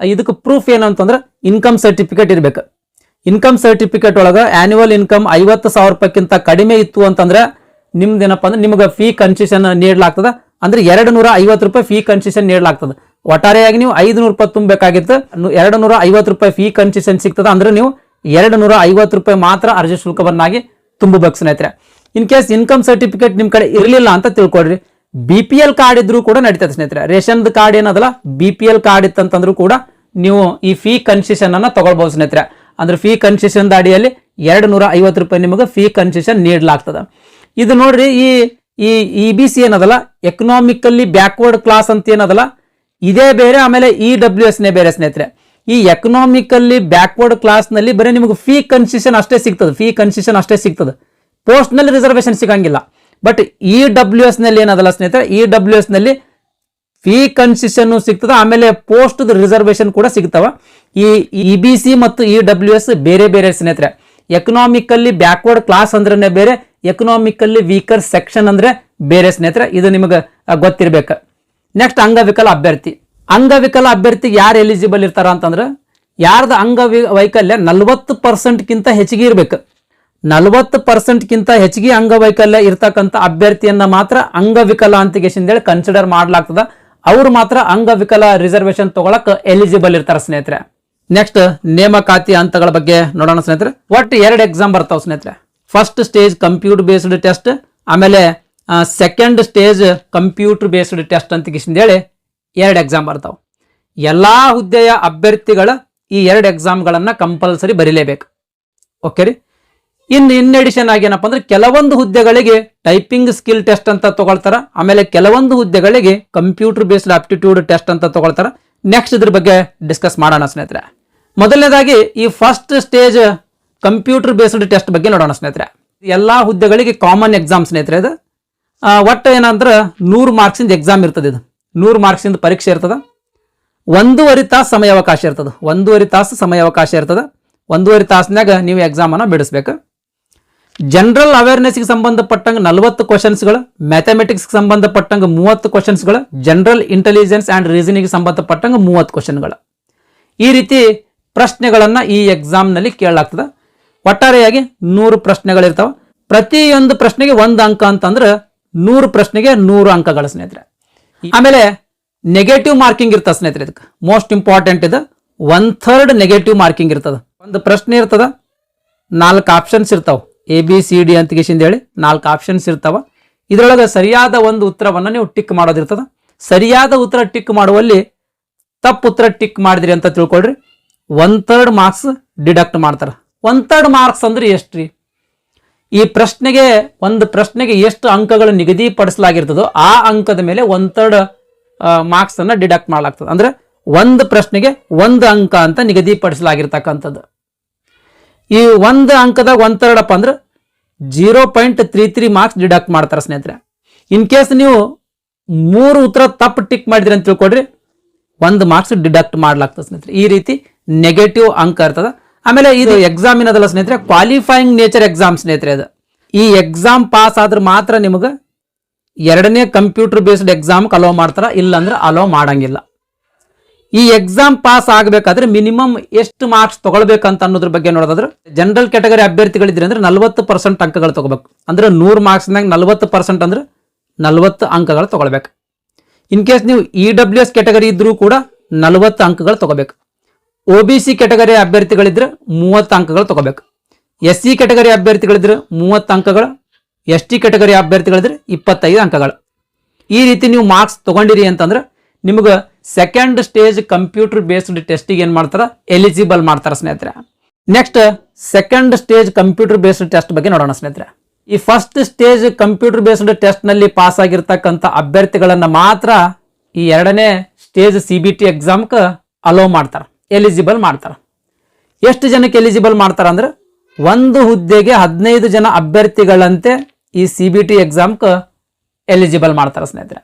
ಇದಕ್ಕೆ ಪ್ರೂಫ್ ಏನು ಅಂತಂದ್ರೆ ಇನ್ಕಮ್ ಸರ್ಟಿಫಿಕೇಟ್ ಇರಬೇಕು. ಇನ್ಕಮ್ ಸರ್ಟಿಫಿಕೇಟ್ ಒಳಗೆ ಆನ್ಯುವಲ್ ಇನ್ಕಮ್ ಐವತ್ತು ಸಾವಿರ ರೂಪಾಯಿಕ್ಕಿಂತ ಕಡಿಮೆ ಇತ್ತು ಅಂತಂದ್ರೆ ನಿಮ್ದೇನಪ್ಪ ಅಂದ್ರೆ ನಿಮ್ಗೆ ಫೀ ಕನ್ಸಿಷನ್ ನೀಡಲಾಗ್ತದೆ. ಅಂದ್ರೆ ಎರಡು ನೂರ ಐವತ್ತು ರೂಪಾಯಿ ಫೀ ಕನ್ಸಿಷನ್ ನೀಡಲಾಗ್ತದೆ. ಒಟ್ಟಾರೆಯಾಗಿ ನೀವು ಐದು ನೂರು ರೂಪಾಯಿ ತುಂಬಬೇಕಾಗಿತ್ತು. ಎರಡು ನೂರ ಐವತ್ತು ರೂಪಾಯಿ ಫೀ ಕನ್ಸಿಷನ್ ಸಿಗ್ತದೆ. ಅಂದ್ರೆ ನೀವು ಎರಡು ನೂರ ಐವತ್ತು ರೂಪಾಯಿ ಮಾತ್ರ ಅರ್ಜಿ ಶುಲ್ಕವನ್ನಾಗಿ ತುಂಬಬೇಕು ಸ್ನೇಹಿತರೆ. ಇನ್ ಕೇಸ್ ಇನ್ಕಮ್ ಸರ್ಟಿಫಿಕೇಟ್ ನಿಮ್ಮ ಕಡೆ ಇರಲಿಲ್ಲ ಅಂತ ತಿಳ್ಕೊಳ್ರಿ. ಬಿ ಪಿ ಎಲ್ ಕಾರ್ಡ್ ಇದ್ರೂ ಕೂಡ ನಡೀತದೆ ಸ್ನೇಹಿತರೆ. ರೇಷನ್ ಕಾರ್ಡ್ ಏನದಲ್ಲ? ಬಿ ಪಿ ಎಲ್ ಕಾರ್ಡ್ ಇತ್ತಂತಂದ್ರೂ ಕೂಡ ನೀವು ಈ ಫೀ ಕನ್ಸೆಷನ್ ಅನ್ನ ತಗೊಳ್ಬಹುದು ಸ್ನೇಹಿತರೆ. ಅಂದ್ರೆ ಫೀ ಕನ್ಸೆಷನ್ ಅಡಿಯಲ್ಲಿ ಎರಡು ನೂರ ಐವತ್ತು ರೂಪಾಯಿ ನಿಮಗೆ ಫೀ ಕನ್ಸೆಷನ್ ನೀಡಲಾಗ್ತದೆ. ಇದು ನೋಡ್ರಿ ಈ ಈ ಇ ಬಿ ಸಿ ಏನದಲ್ಲ? ಎಕನಾಮಿಕಲ್ಲಿ ಬ್ಯಾಕ್ವರ್ಡ್ ಕ್ಲಾಸ್ ಅಂತ ಏನದಲ್ಲ? ಇದೇ ಬೇರೆ, ಆಮೇಲೆ ಇ ಡಬ್ಲ್ಯೂ ಎಸ್ ನೇ ಬೇರೆ ಸ್ನೇಹಿತರೆ. ಈ ಎಕನಾಮಿಕಲ್ಲಿ ಬ್ಯಾಕ್ವರ್ಡ್ ಕ್ಲಾಸ್ನಲ್ಲಿ ಬರೀ ನಿಮಗೆ ಫೀ ಕನ್ಸೆಷನ್ ಅಷ್ಟೇ ಸಿಗ್ತದೆ. ಫೀ ಕನ್ಸೆಷನ್ ಅಷ್ಟೇ ಸಿಗ್ತದೆ. ಪೋಸ್ಟ್ನಲ್ಲಿ ರಿಸರ್ವೇಶನ್ ಸಿಗಂಗಿಲ್ಲ. ಬಟ್ ಇ ಡಬ್ಲ್ಯೂ ಎಸ್ನಲ್ಲಿ ಏನದಲ್ಲ ಸ್ನೇಹಿತರೆ? ಇ ಡಬ್ಲ್ಯೂ ಎಸ್ನಲ್ಲಿ ಫೀ ಕನ್ಸಿಷನ್ ಸಿಗ್ತದ, ಆಮೇಲೆ ಪೋಸ್ಟ್ ರಿಸರ್ವೇಶನ್ ಕೂಡ ಸಿಗ್ತಾವ. ಈ ಇ ಬಿ ಸಿ ಮತ್ತು ಇ ಡಬ್ಲ್ಯೂ ಎಸ್ ಬೇರೆ ಬೇರೆ ಸ್ನೇಹಿತರೆ. ಎಕನಾಮಿಕಲ್ಲಿ ಬ್ಯಾಕ್ವರ್ಡ್ ಕ್ಲಾಸ್ ಅಂದ್ರೆ ಬೇರೆ ಎಕನಾಮಿಕಲ್ಲಿ ವೀಕರ್ ಸೆಕ್ಷನ್ ಅಂದ್ರೆ ಬೇರೆ ಸ್ನೇಹಿತರೆ. ಇದು ನಿಮಗೆ ಗೊತ್ತಿರಬೇಕು. ನೆಕ್ಸ್ಟ್ ಅಂಗವಿಕಲ ಅಭ್ಯರ್ಥಿ. ಅಂಗವಿಕಲ ಅಭ್ಯರ್ಥಿಗೆ ಯಾರು ಎಲಿಜಿಬಲ್ ಇರ್ತಾರ ಅಂತಂದ್ರೆ, ಯಾರ್ದು ಅಂಗವಿ ವೈಕಲ್ಯ ನಲ್ವತ್ತು ಪರ್ಸೆಂಟ್ಗಿಂತ ಹೆಚ್ಚಿಗೆ ಇರಬೇಕು. ನಲವತ್ತು ಪರ್ಸೆಂಟ್ಗಿಂತ ಹೆಚ್ಚಿಗೆ ಅಂಗವೈಕಲ್ಯ ಇರ್ತಕ್ಕಂಥ ಅಭ್ಯರ್ಥಿಯನ್ನ ಮಾತ್ರ ಅಂಗವಿಕಲ ಅಂತ ಹೇಳಿ ಕನ್ಸಿಡರ್ ಮಾಡ್ಲಾಗ್ತದ. ಅವ್ರು ಮಾತ್ರ ಅಂಗವಿಕಲ ರಿಸರ್ವೇಶನ್ ತಗೊಳಕ್ ಎಲಿಜಿಬಲ್ ಇರ್ತಾರೆ ಸ್ನೇಹಿತರೆ. ನೆಕ್ಸ್ಟ್ ನೇಮಕಾತಿ ಹಂತಗಳ ಬಗ್ಗೆ ನೋಡೋಣ ಸ್ನೇಹಿತರೆ. ಒಟ್ಟು ಎರಡು ಎಕ್ಸಾಮ್ ಬರ್ತಾವ ಸ್ನೇಹಿತರೆ. First stage computer based test ಆಮೇಲೆ second stage computer based test ಅಂತ ಹೇಳಿ ಎರಡು ಎಕ್ಸಾಮ್ ಬರ್ತಾವೆ. ಎಲ್ಲಾ ಹುದ್ದೆಯ ಅಭ್ಯರ್ಥಿಗಳ ಈ ಎರಡು ಎಕ್ಸಾಮ್ಗಳನ್ನ ಕಂಪಲ್ಸರಿ ಬರೀಲೇಬೇಕು. ಓಕೆ ರೀ? ಇನ್ನು ಇನ್ ಎಡಿಷನ್ ಆಗಿ ಏನಪ್ಪ ಅಂದ್ರೆ ಕೆಲವೊಂದು ಹುದ್ದೆಗಳಿಗೆ ಟೈಪಿಂಗ್ ಸ್ಕಿಲ್ ಟೆಸ್ಟ್ ಅಂತ ತಗೊಳ್ತಾರ. ಆಮೇಲೆ ಕೆಲವೊಂದು ಹುದ್ದೆಗಳಿಗೆ ಕಂಪ್ಯೂಟರ್ ಬೇಸ್ಡ್ ಆಪ್ಟಿಟ್ಯೂಡ್ ಟೆಸ್ಟ್ ಅಂತ ತಗೊಳ್ತಾರ. ನೆಕ್ಸ್ಟ್ ಇದ್ರ ಬಗ್ಗೆ ಡಿಸ್ಕಸ್ ಮಾಡೋಣ ಸ್ನೇಹಿತರೆ. ಮೊದಲನೇದಾಗಿ ಈ first stage computer based test ಬಗ್ಗೆ ನೋಡೋಣ ಸ್ನೇಹಿತರೆ. ಎಲ್ಲಾ ಹುದ್ದೆಗಳಿಗೆ ಕಾಮನ್ ಎಕ್ಸಾಮ್ ಸ್ನೇಹಿತರೆ ಇದು. ಒಟ್ಟು ಏನಂದ್ರೆ ನೂರು ಮಾರ್ಕ್ಸಿಂದ ಎಕ್ಸಾಮ್ ಇರ್ತದೆ ಇದು. ನೂರು ಮಾರ್ಕ್ಸಿಂದ ಪರೀಕ್ಷೆ ಇರ್ತದೆ. ಒಂದೂವರೆ ತಾಸು ಸಮಯಾವಕಾಶ ಇರ್ತದೆ. ಒಂದೂವರೆ ತಾಸು ಸಮಯಾವಕಾಶ ಇರ್ತದೆ. ಒಂದೂವರೆ ತಾಸಿನಾಗ ನೀವು ಎಕ್ಸಾಮನ್ನು ಬಿಡಿಸ್ಬೇಕು. ಜನರಲ್ ಅವೇರ್ನೆಸ್ಗೆ ಸಂಬಂಧಪಟ್ಟಂಗೆ ನಲವತ್ತು ಕ್ವಶನ್ಸ್ಗಳು ಮ್ಯಾಥಮೆಟಿಕ್ಸ್ಗೆ ಸಂಬಂಧಪಟ್ಟಂಗೆ ಮೂವತ್ತು ಕ್ವಶನ್ಸ್ಗಳು ಜನರಲ್ ಇಂಟೆಲಿಜೆನ್ಸ್ ಆ್ಯಂಡ್ ರೀಸನಿಂಗ್ ಸಂಬಂಧಪಟ್ಟಂಗೆ ಮೂವತ್ತು ಕ್ವಶನ್ಗಳು ಈ ರೀತಿ ಪ್ರಶ್ನೆಗಳನ್ನು ಈ ಎಕ್ಸಾಮ್ನಲ್ಲಿ ಕೇಳಲಾಗ್ತದೆ. ಒಟ್ಟಾರೆಯಾಗಿ ನೂರು ಪ್ರಶ್ನೆಗಳಿರ್ತಾವೆ. ಪ್ರತಿಯೊಂದು ಪ್ರಶ್ನೆಗೆ ಒಂದು ಅಂಕ ಅಂತಂದ್ರೆ ನೂರು ಪ್ರಶ್ನೆಗೆ ನೂರು ಅಂಕಗಳ ಸ್ನೇಹಿತರೆ. ಆಮೇಲೆ ನೆಗೆಟಿವ್ ಮಾರ್ಕಿಂಗ್ ಇರ್ತದೆ ಸ್ನೇಹಿತರೆ ಇದಕ್ಕೆ ಮೋಸ್ಟ್ ಇಂಪಾರ್ಟೆಂಟ್ ಇದು ಒನ್ ಥರ್ಡ್ ನೆಗೆಟಿವ್ ಮಾರ್ಕಿಂಗ್ ಇರ್ತದೆ. ಒಂದು ಪ್ರಶ್ನೆ ಇರ್ತದೆ, ನಾಲ್ಕು ಆಪ್ಷನ್ಸ್ ಇರ್ತಾವ. ಎ ಬಿ ಸಿ ಡಿ ಅಂತ ಹೇಳಿ ನಾಲ್ಕು ಆಪ್ಷನ್ಸ್ ಇರ್ತಾವ. ಇದರೊಳಗೆ ಸರಿಯಾದ ಒಂದು ಉತ್ತರವನ್ನು ನೀವು ಟಿಕ್ ಮಾಡೋದಿರ್ತದ ಸರಿಯಾದ ಉತ್ತರ ಟಿಕ್ ಮಾಡುವಲ್ಲಿ ತಪ್ಪು ಉತ್ತರ ಟಿಕ್ ಮಾಡಿದ್ರಿ ಅಂತ ತಿಳ್ಕೊಳ್ರಿ. ಒನ್ ಥರ್ಡ್ ಮಾರ್ಕ್ಸ್ ಡಿಡಕ್ಟ್ ಮಾಡ್ತಾರೆ. ಒನ್ ಥರ್ಡ್ ಮಾರ್ಕ್ಸ್ ಅಂದ್ರೆ ಎಷ್ಟು ರೀ ಈ ಪ್ರಶ್ನೆಗೆ, ಒಂದು ಪ್ರಶ್ನೆಗೆ ಎಷ್ಟು ಅಂಕಗಳು ನಿಗದಿಪಡಿಸಲಾಗಿರ್ತದೋ ಆ ಅಂಕದ ಮೇಲೆ ಒನ್ ಥರ್ಡ್ ಮಾರ್ಕ್ಸನ್ನು ಡಿಡಕ್ಟ್ ಮಾಡಲಾಗ್ತದೆ. ಅಂದ್ರೆ ಒಂದು ಪ್ರಶ್ನೆಗೆ ಒಂದು ಅಂಕ ಅಂತ ನಿಗದಿಪಡಿಸಲಾಗಿರ್ತಕ್ಕಂಥದ್ದು. ಈ ಒಂದು ಅಂಕದಾಗ ಒನ್ ಥರ್ಡ್ ಅಪ್ಪ ಅಂದ್ರೆ zero point three three marks deduct ಮಾಡ್ತಾರೆ ಸ್ನೇಹಿತರೆ. ಇನ್ ಕೇಸ್ ನೀವು ಮೂರು ಉತ್ತರ ತಪ್ಪು ಟಿಕ್ ಮಾಡಿದ್ರಿ ಅಂತ ತಿಳ್ಕೊಡ್ರಿ ಒಂದು ಮಾರ್ಕ್ಸ್ ಡಿಡಕ್ಟ್ ಮಾಡ್ಲಾಗ್ತದೆ ಸ್ನೇಹಿತರೆ. ಈ ರೀತಿ ನೆಗೆಟಿವ್ ಅಂಕ ಇರ್ತದೆ. ಆಮೇಲೆ ಇದು ಎಕ್ಸಾಮ್ ಏನದಲ್ಲ ಸ್ನೇಹಿತರೆ ಕ್ವಾಲಿಫೈಯಿಂಗ್ ನೇಚರ್ ಎಕ್ಸಾಮ್ ಸ್ನೇಹಿತರೆ ಅದು ಈ ಎಕ್ಸಾಮ್ ಪಾಸ್ ಆದ್ರೆ ಮಾತ್ರ ನಿಮಗೆ ಎರಡನೇ ಕಂಪ್ಯೂಟರ್ ಬೇಸ್ಡ್ ಎಕ್ಸಾಮ್ ಅಲೋ ಮಾಡ್ತಾರ ಇಲ್ಲಾಂದ್ರೆ ಅಲೋ ಮಾಡಂಗಿಲ್ಲ. ಈ ಎಕ್ಸಾಮ್ ಪಾಸ್ ಆಗಬೇಕಾದ್ರೆ ಮಿನಿಮಮ್ ಎಷ್ಟು ಮಾರ್ಕ್ಸ್ ತಗೊಳ್ಬೇಕಂತ ಅನ್ನೋದ್ರ ಬಗ್ಗೆ ನೋಡೋದಾದ್ರೆ ಜನರಲ್ ಕ್ಯಾಟಗರಿ ಅಭ್ಯರ್ಥಿಗಳಿದ್ರೆ ಅಂದ್ರೆ ನಲ್ವತ್ತು ಪರ್ಸೆಂಟ್ ಅಂಕಗಳು ತಗೋಬೇಕು. ಅಂದ್ರೆ ನೂರು ಮಾರ್ಕ್ಸ್ನಾಗ ನಲ್ವತ್ತು ಪರ್ಸೆಂಟ್ ಅಂದ್ರೆ ನಲ್ವತ್ತು ಅಂಕಗಳು ತಗೊಳ್ಬೇಕು. ಇನ್ ಕೇಸ್ ನೀವು ಇ ಡಬ್ಲ್ಯೂ ಎಸ್ ಕ್ಯಾಟಗರಿ ಇದ್ರೂ ಕೂಡ ನಲವತ್ತು ಅಂಕಗಳು ತಗೋಬೇಕು. ಒ ಬಿ ಸಿ ಕ್ಯಾಟಗರಿ ಅಭ್ಯರ್ಥಿಗಳಿದ್ರೆ ಮೂವತ್ತು ಅಂಕಗಳು ತಗೋಬೇಕು. ಎಸ್ ಸಿ ಕ್ಯಾಟಗರಿ ಅಭ್ಯರ್ಥಿಗಳಿದ್ರೆ ಮೂವತ್ತು ಅಂಕಗಳು ಎಸ್ ಟಿ ಕ್ಯಾಟಗರಿ ಅಭ್ಯರ್ಥಿಗಳಿದ್ರೆ ಇಪ್ಪತ್ತೈದು ಅಂಕಗಳು. ಈ ರೀತಿ ನೀವು ಮಾರ್ಕ್ಸ್ ತಗೊಂಡಿರಿ ಅಂತಂದ್ರೆ ನಿಮ್ಗೆ ಸೆಕೆಂಡ್ ಸ್ಟೇಜ್ ಕಂಪ್ಯೂಟರ್ ಬೇಸ್ಡ್ ಟೆಸ್ಟಿಗೆ ಏನು ಮಾಡ್ತಾರೆ? ಎಲಿಜಿಬಲ್ ಮಾಡ್ತಾರೆ ಸ್ನೇಹಿತರೆ. Next second stage computer based test ಬಗ್ಗೆ ನೋಡೋಣ ಸ್ನೇಹಿತರೆ. ಈ ಫಸ್ಟ್ ಸ್ಟೇಜ್ ಕಂಪ್ಯೂಟರ್ ಬೇಸ್ಡ್ ಟೆಸ್ಟ್ನಲ್ಲಿ ಪಾಸ್ ಆಗಿರ್ತಕ್ಕಂಥ ಅಭ್ಯರ್ಥಿಗಳನ್ನು ಮಾತ್ರ ಈ ಎರಡನೇ ಸ್ಟೇಜ್ ಸಿ ಬಿ ಟಿ ಎಕ್ಸಾಮ್ಗೆ ಅಲೋ ಮಾಡ್ತಾರೆ. ಎಲಿಜಿಬಲ್ ಮಾಡ್ತಾರೆ. ಎಷ್ಟು ಜನಕ್ಕೆ ಎಲಿಜಿಬಲ್ ಮಾಡ್ತಾರೆ ಅಂದ್ರೆ ಒಂದು ಹುದ್ದೆಗೆ ಹದಿನೈದು ಜನ ಅಭ್ಯರ್ಥಿಗಳಂತೆ ಈ ಸಿ ಬಿ ಟಿ ಎಕ್ಸಾಮ್ಗೆ ಎಲಿಜಿಬಲ್ ಮಾಡ್ತಾರೆ ಸ್ನೇಹಿತರೆ.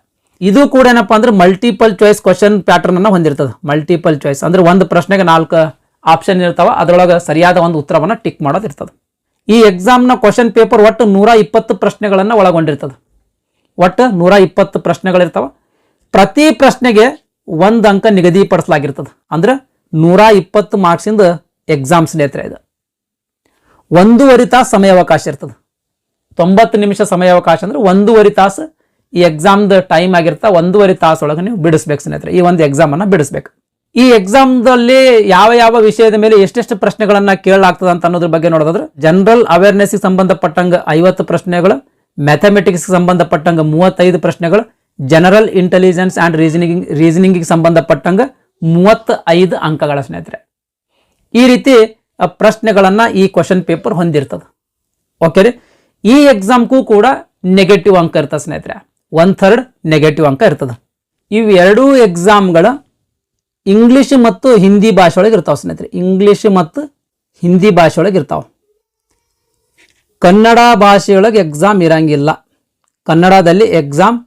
ಇದು ಕೂಡ ಏನಪ್ಪಾ ಅಂದ್ರೆ ಮಲ್ಟಿಪಲ್ ಚಾಯ್ಸ್ ಕ್ವಶನ್ ಪ್ಯಾಟರ್ನ್ ಅನ್ನ ಹೊಂದಿರ್ತದೆ. ಮಲ್ಟಿಪಲ್ ಚಾಯ್ಸ್ ಅಂದ್ರೆ ಒಂದು ಪ್ರಶ್ನೆಗೆ ನಾಲ್ಕು ಆಪ್ಷನ್ ಇರ್ತಾವ, ಅದರೊಳಗೆ ಸರಿಯಾದ ಒಂದು ಉತ್ತರವನ್ನು ಟಿಕ್ ಮಾಡೋದಿರ್ತದೆ ಈ ಎಕ್ಸಾಮ್ನ ಕ್ವಶನ್ ಪೇಪರ್ ಒಟ್ಟು ನೂರ ಇಪ್ಪತ್ತು ಪ್ರಶ್ನೆಗಳನ್ನು ಒಳಗೊಂಡಿರ್ತದೆ. ಒಟ್ಟು ನೂರ ಇಪ್ಪತ್ತು ಪ್ರಶ್ನೆಗಳಿರ್ತಾವ. ಪ್ರತಿ ಪ್ರಶ್ನೆಗೆ ಒಂದು ಅಂಕ ನಿಗದಿಪಡಿಸಲಾಗಿರ್ತದೆ. ಅಂದ್ರೆ ನೂರ ಇಪ್ಪತ್ತು ಮಾರ್ಕ್ಸಿಂದ ಎಕ್ಸಾಮ್ಸ್ ಸ್ನೇಹಿತರೆ ಇದು. ಒಂದೂವರೆ ತಾಸು ಸಮಯಾವಕಾಶ ಇರ್ತದೆ. ತೊಂಬತ್ತು ನಿಮಿಷ ಸಮಯಾವಕಾಶ ಅಂದ್ರೆ ಒಂದೂವರೆ ತಾಸು ಈ ಎಕ್ಸಾಮ್ದು ಟೈಮ್ ಆಗಿರ್ತಾ ಒಂದೂವರೆ ತಾಸೊಳಗೆ ನೀವು ಬಿಡಿಸ್ಬೇಕು ಸ್ನೇಹಿತರೆ. ಈ ಒಂದು ಎಕ್ಸಾಮ್ ಅನ್ನ ಬಿಡಿಸ್ಬೇಕು. ಈ ಎಕ್ಸಾಮ್ದಲ್ಲಿ ಯಾವ ಯಾವ ವಿಷಯದ ಮೇಲೆ ಎಷ್ಟೆಷ್ಟು ಪ್ರಶ್ನೆಗಳನ್ನ ಕೇಳಲಾಗ್ತದೆ ಅಂತ ಅನ್ನೋದ್ರ ಬಗ್ಗೆ ನೋಡೋದಾದ್ರೆ ಜನರಲ್ ಅವೇರ್ನೆಸ್ಗೆ ಸಂಬಂಧಪಟ್ಟಂಗ ಐವತ್ತು ಪ್ರಶ್ನೆಗಳು ಮ್ಯಾಥಮೆಟಿಕ್ಸ್ ಸಂಬಂಧಪಟ್ಟಂಗ ಮೂವತ್ತೈದು ಪ್ರಶ್ನೆಗಳು ಜನರಲ್ ಇಂಟೆಲಿಜೆನ್ಸ್ ಆ್ಯಂಡ್ ರೀಸನಿಂಗ್ ರೀಸನಿಂಗಿಗೆ ಸಂಬಂಧಪಟ್ಟಂಗ ಮೂವತ್ತ ಐದು ಅಂಕಗಳ ಸ್ನೇಹಿತರೆ. ಈ ರೀತಿ ಪ್ರಶ್ನೆಗಳನ್ನ ಈ ಕ್ವಶನ್ ಪೇಪರ್ ಹೊಂದಿರ್ತದೆ. ಓಕೆ ರೀ? ಈ ಎಕ್ಸಾಮ್ಗೂ ಕೂಡ ನೆಗೆಟಿವ್ ಅಂಕ ಇರ್ತದೆ ಸ್ನೇಹಿತರೆ. ಒನ್ ಥರ್ಡ್ ನೆಗೆಟಿವ್ ಅಂಕ ಇರ್ತದೆ. ಇವೆರಡೂ ಎಕ್ಸಾಮ್ಗಳ ಇಂಗ್ಲೀಷ್ ಮತ್ತು ಹಿಂದಿ ಭಾಷೆ ಒಳಗೆ ಇರ್ತಾವೆ ಸ್ನೇಹಿತರೆ. ಇಂಗ್ಲೀಷ್ ಮತ್ತು ಹಿಂದಿ ಭಾಷೆ ಒಳಗೆ ಇರ್ತಾವೆ. ಕನ್ನಡ ಭಾಷೆಯೊಳಗೆ ಎಕ್ಸಾಮ್ ಇರಂಗಿಲ್ಲ. ಕನ್ನಡದಲ್ಲಿ ಎಕ್ಸಾಮ್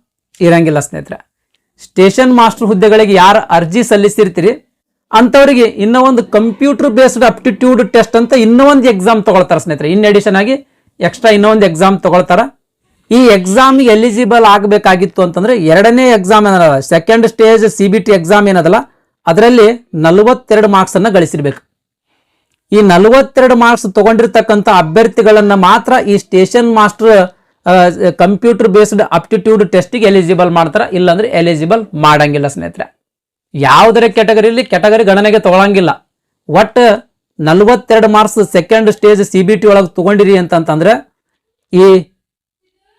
ಇರಂಗಿಲ್ಲ ಸ್ನೇಹಿತರೆ. ಸ್ಟೇಷನ್ ಮಾಸ್ಟರ್ ಹುದ್ದೆಗಳಿಗೆ ಯಾರು ಅರ್ಜಿ ಸಲ್ಲಿಸಿರ್ತೀರಿ? ಅಂಥವರಿಗೆ ಇನ್ನೂ ಒಂದು ಕಂಪ್ಯೂಟರ್ ಬೇಸ್ಡ್ ಅಪ್ಟಿಟ್ಯೂಡ್ ಟೆಸ್ಟ್ ಅಂತ ಇನ್ನೂ ಒಂದು ಎಕ್ಸಾಮ್ ತೊಗೊಳ್ತಾರೆ ಸ್ನೇಹಿತರೆ. ಇನ್ ಅಡಿಷನ್ ಆಗಿ ಎಕ್ಸ್ಟ್ರಾ ಇನ್ನೊಂದು ಎಕ್ಸಾಮ್ ತಗೊಳ್ತಾರ. ಈ ಎಕ್ಸಾಮ್ಗೆ ಎಲಿಜಿಬಲ್ ಆಗಬೇಕಾಗಿತ್ತು ಅಂತಂದ್ರೆ ಎರಡನೇ ಎಕ್ಸಾಮ್ ಏನದಲ್ಲ second stage C B T exam ಏನದಲ್ಲ? ಅದರಲ್ಲಿ ನಲವತ್ತೆರಡು ಮಾರ್ಕ್ಸ್ ಅನ್ನ ಗಳಿಸಿರ್ಬೇಕು. ಈ ನಲವತ್ತೆರಡು ಮಾರ್ಕ್ಸ್ ತಗೊಂಡಿರ್ತಕ್ಕಂಥ ಅಭ್ಯರ್ಥಿಗಳನ್ನು ಮಾತ್ರ ಈ station master computer based aptitude ಟೆಸ್ಟಿಗೆ eligible ಮಾಡ್ತಾರ. ಇಲ್ಲಾಂದ್ರೆ ಎಲಿಜಿಬಲ್ ಮಾಡಂಗಿಲ್ಲ ಸ್ನೇಹಿತರೆ. ಯಾವುದರ ಕೆಟಗರಿಯಲ್ಲಿ ಕೆಟಗರಿ ಗಣನೆಗೆ ತೊಗೊಳಂಗಿಲ್ಲ. ಒಟ್ಟು ನಲವತ್ತೆರಡು marks second stage C B T ಒಳಗೆ ತಗೊಂಡಿರಿ ಅಂತಂತಂದ್ರೆ ಈ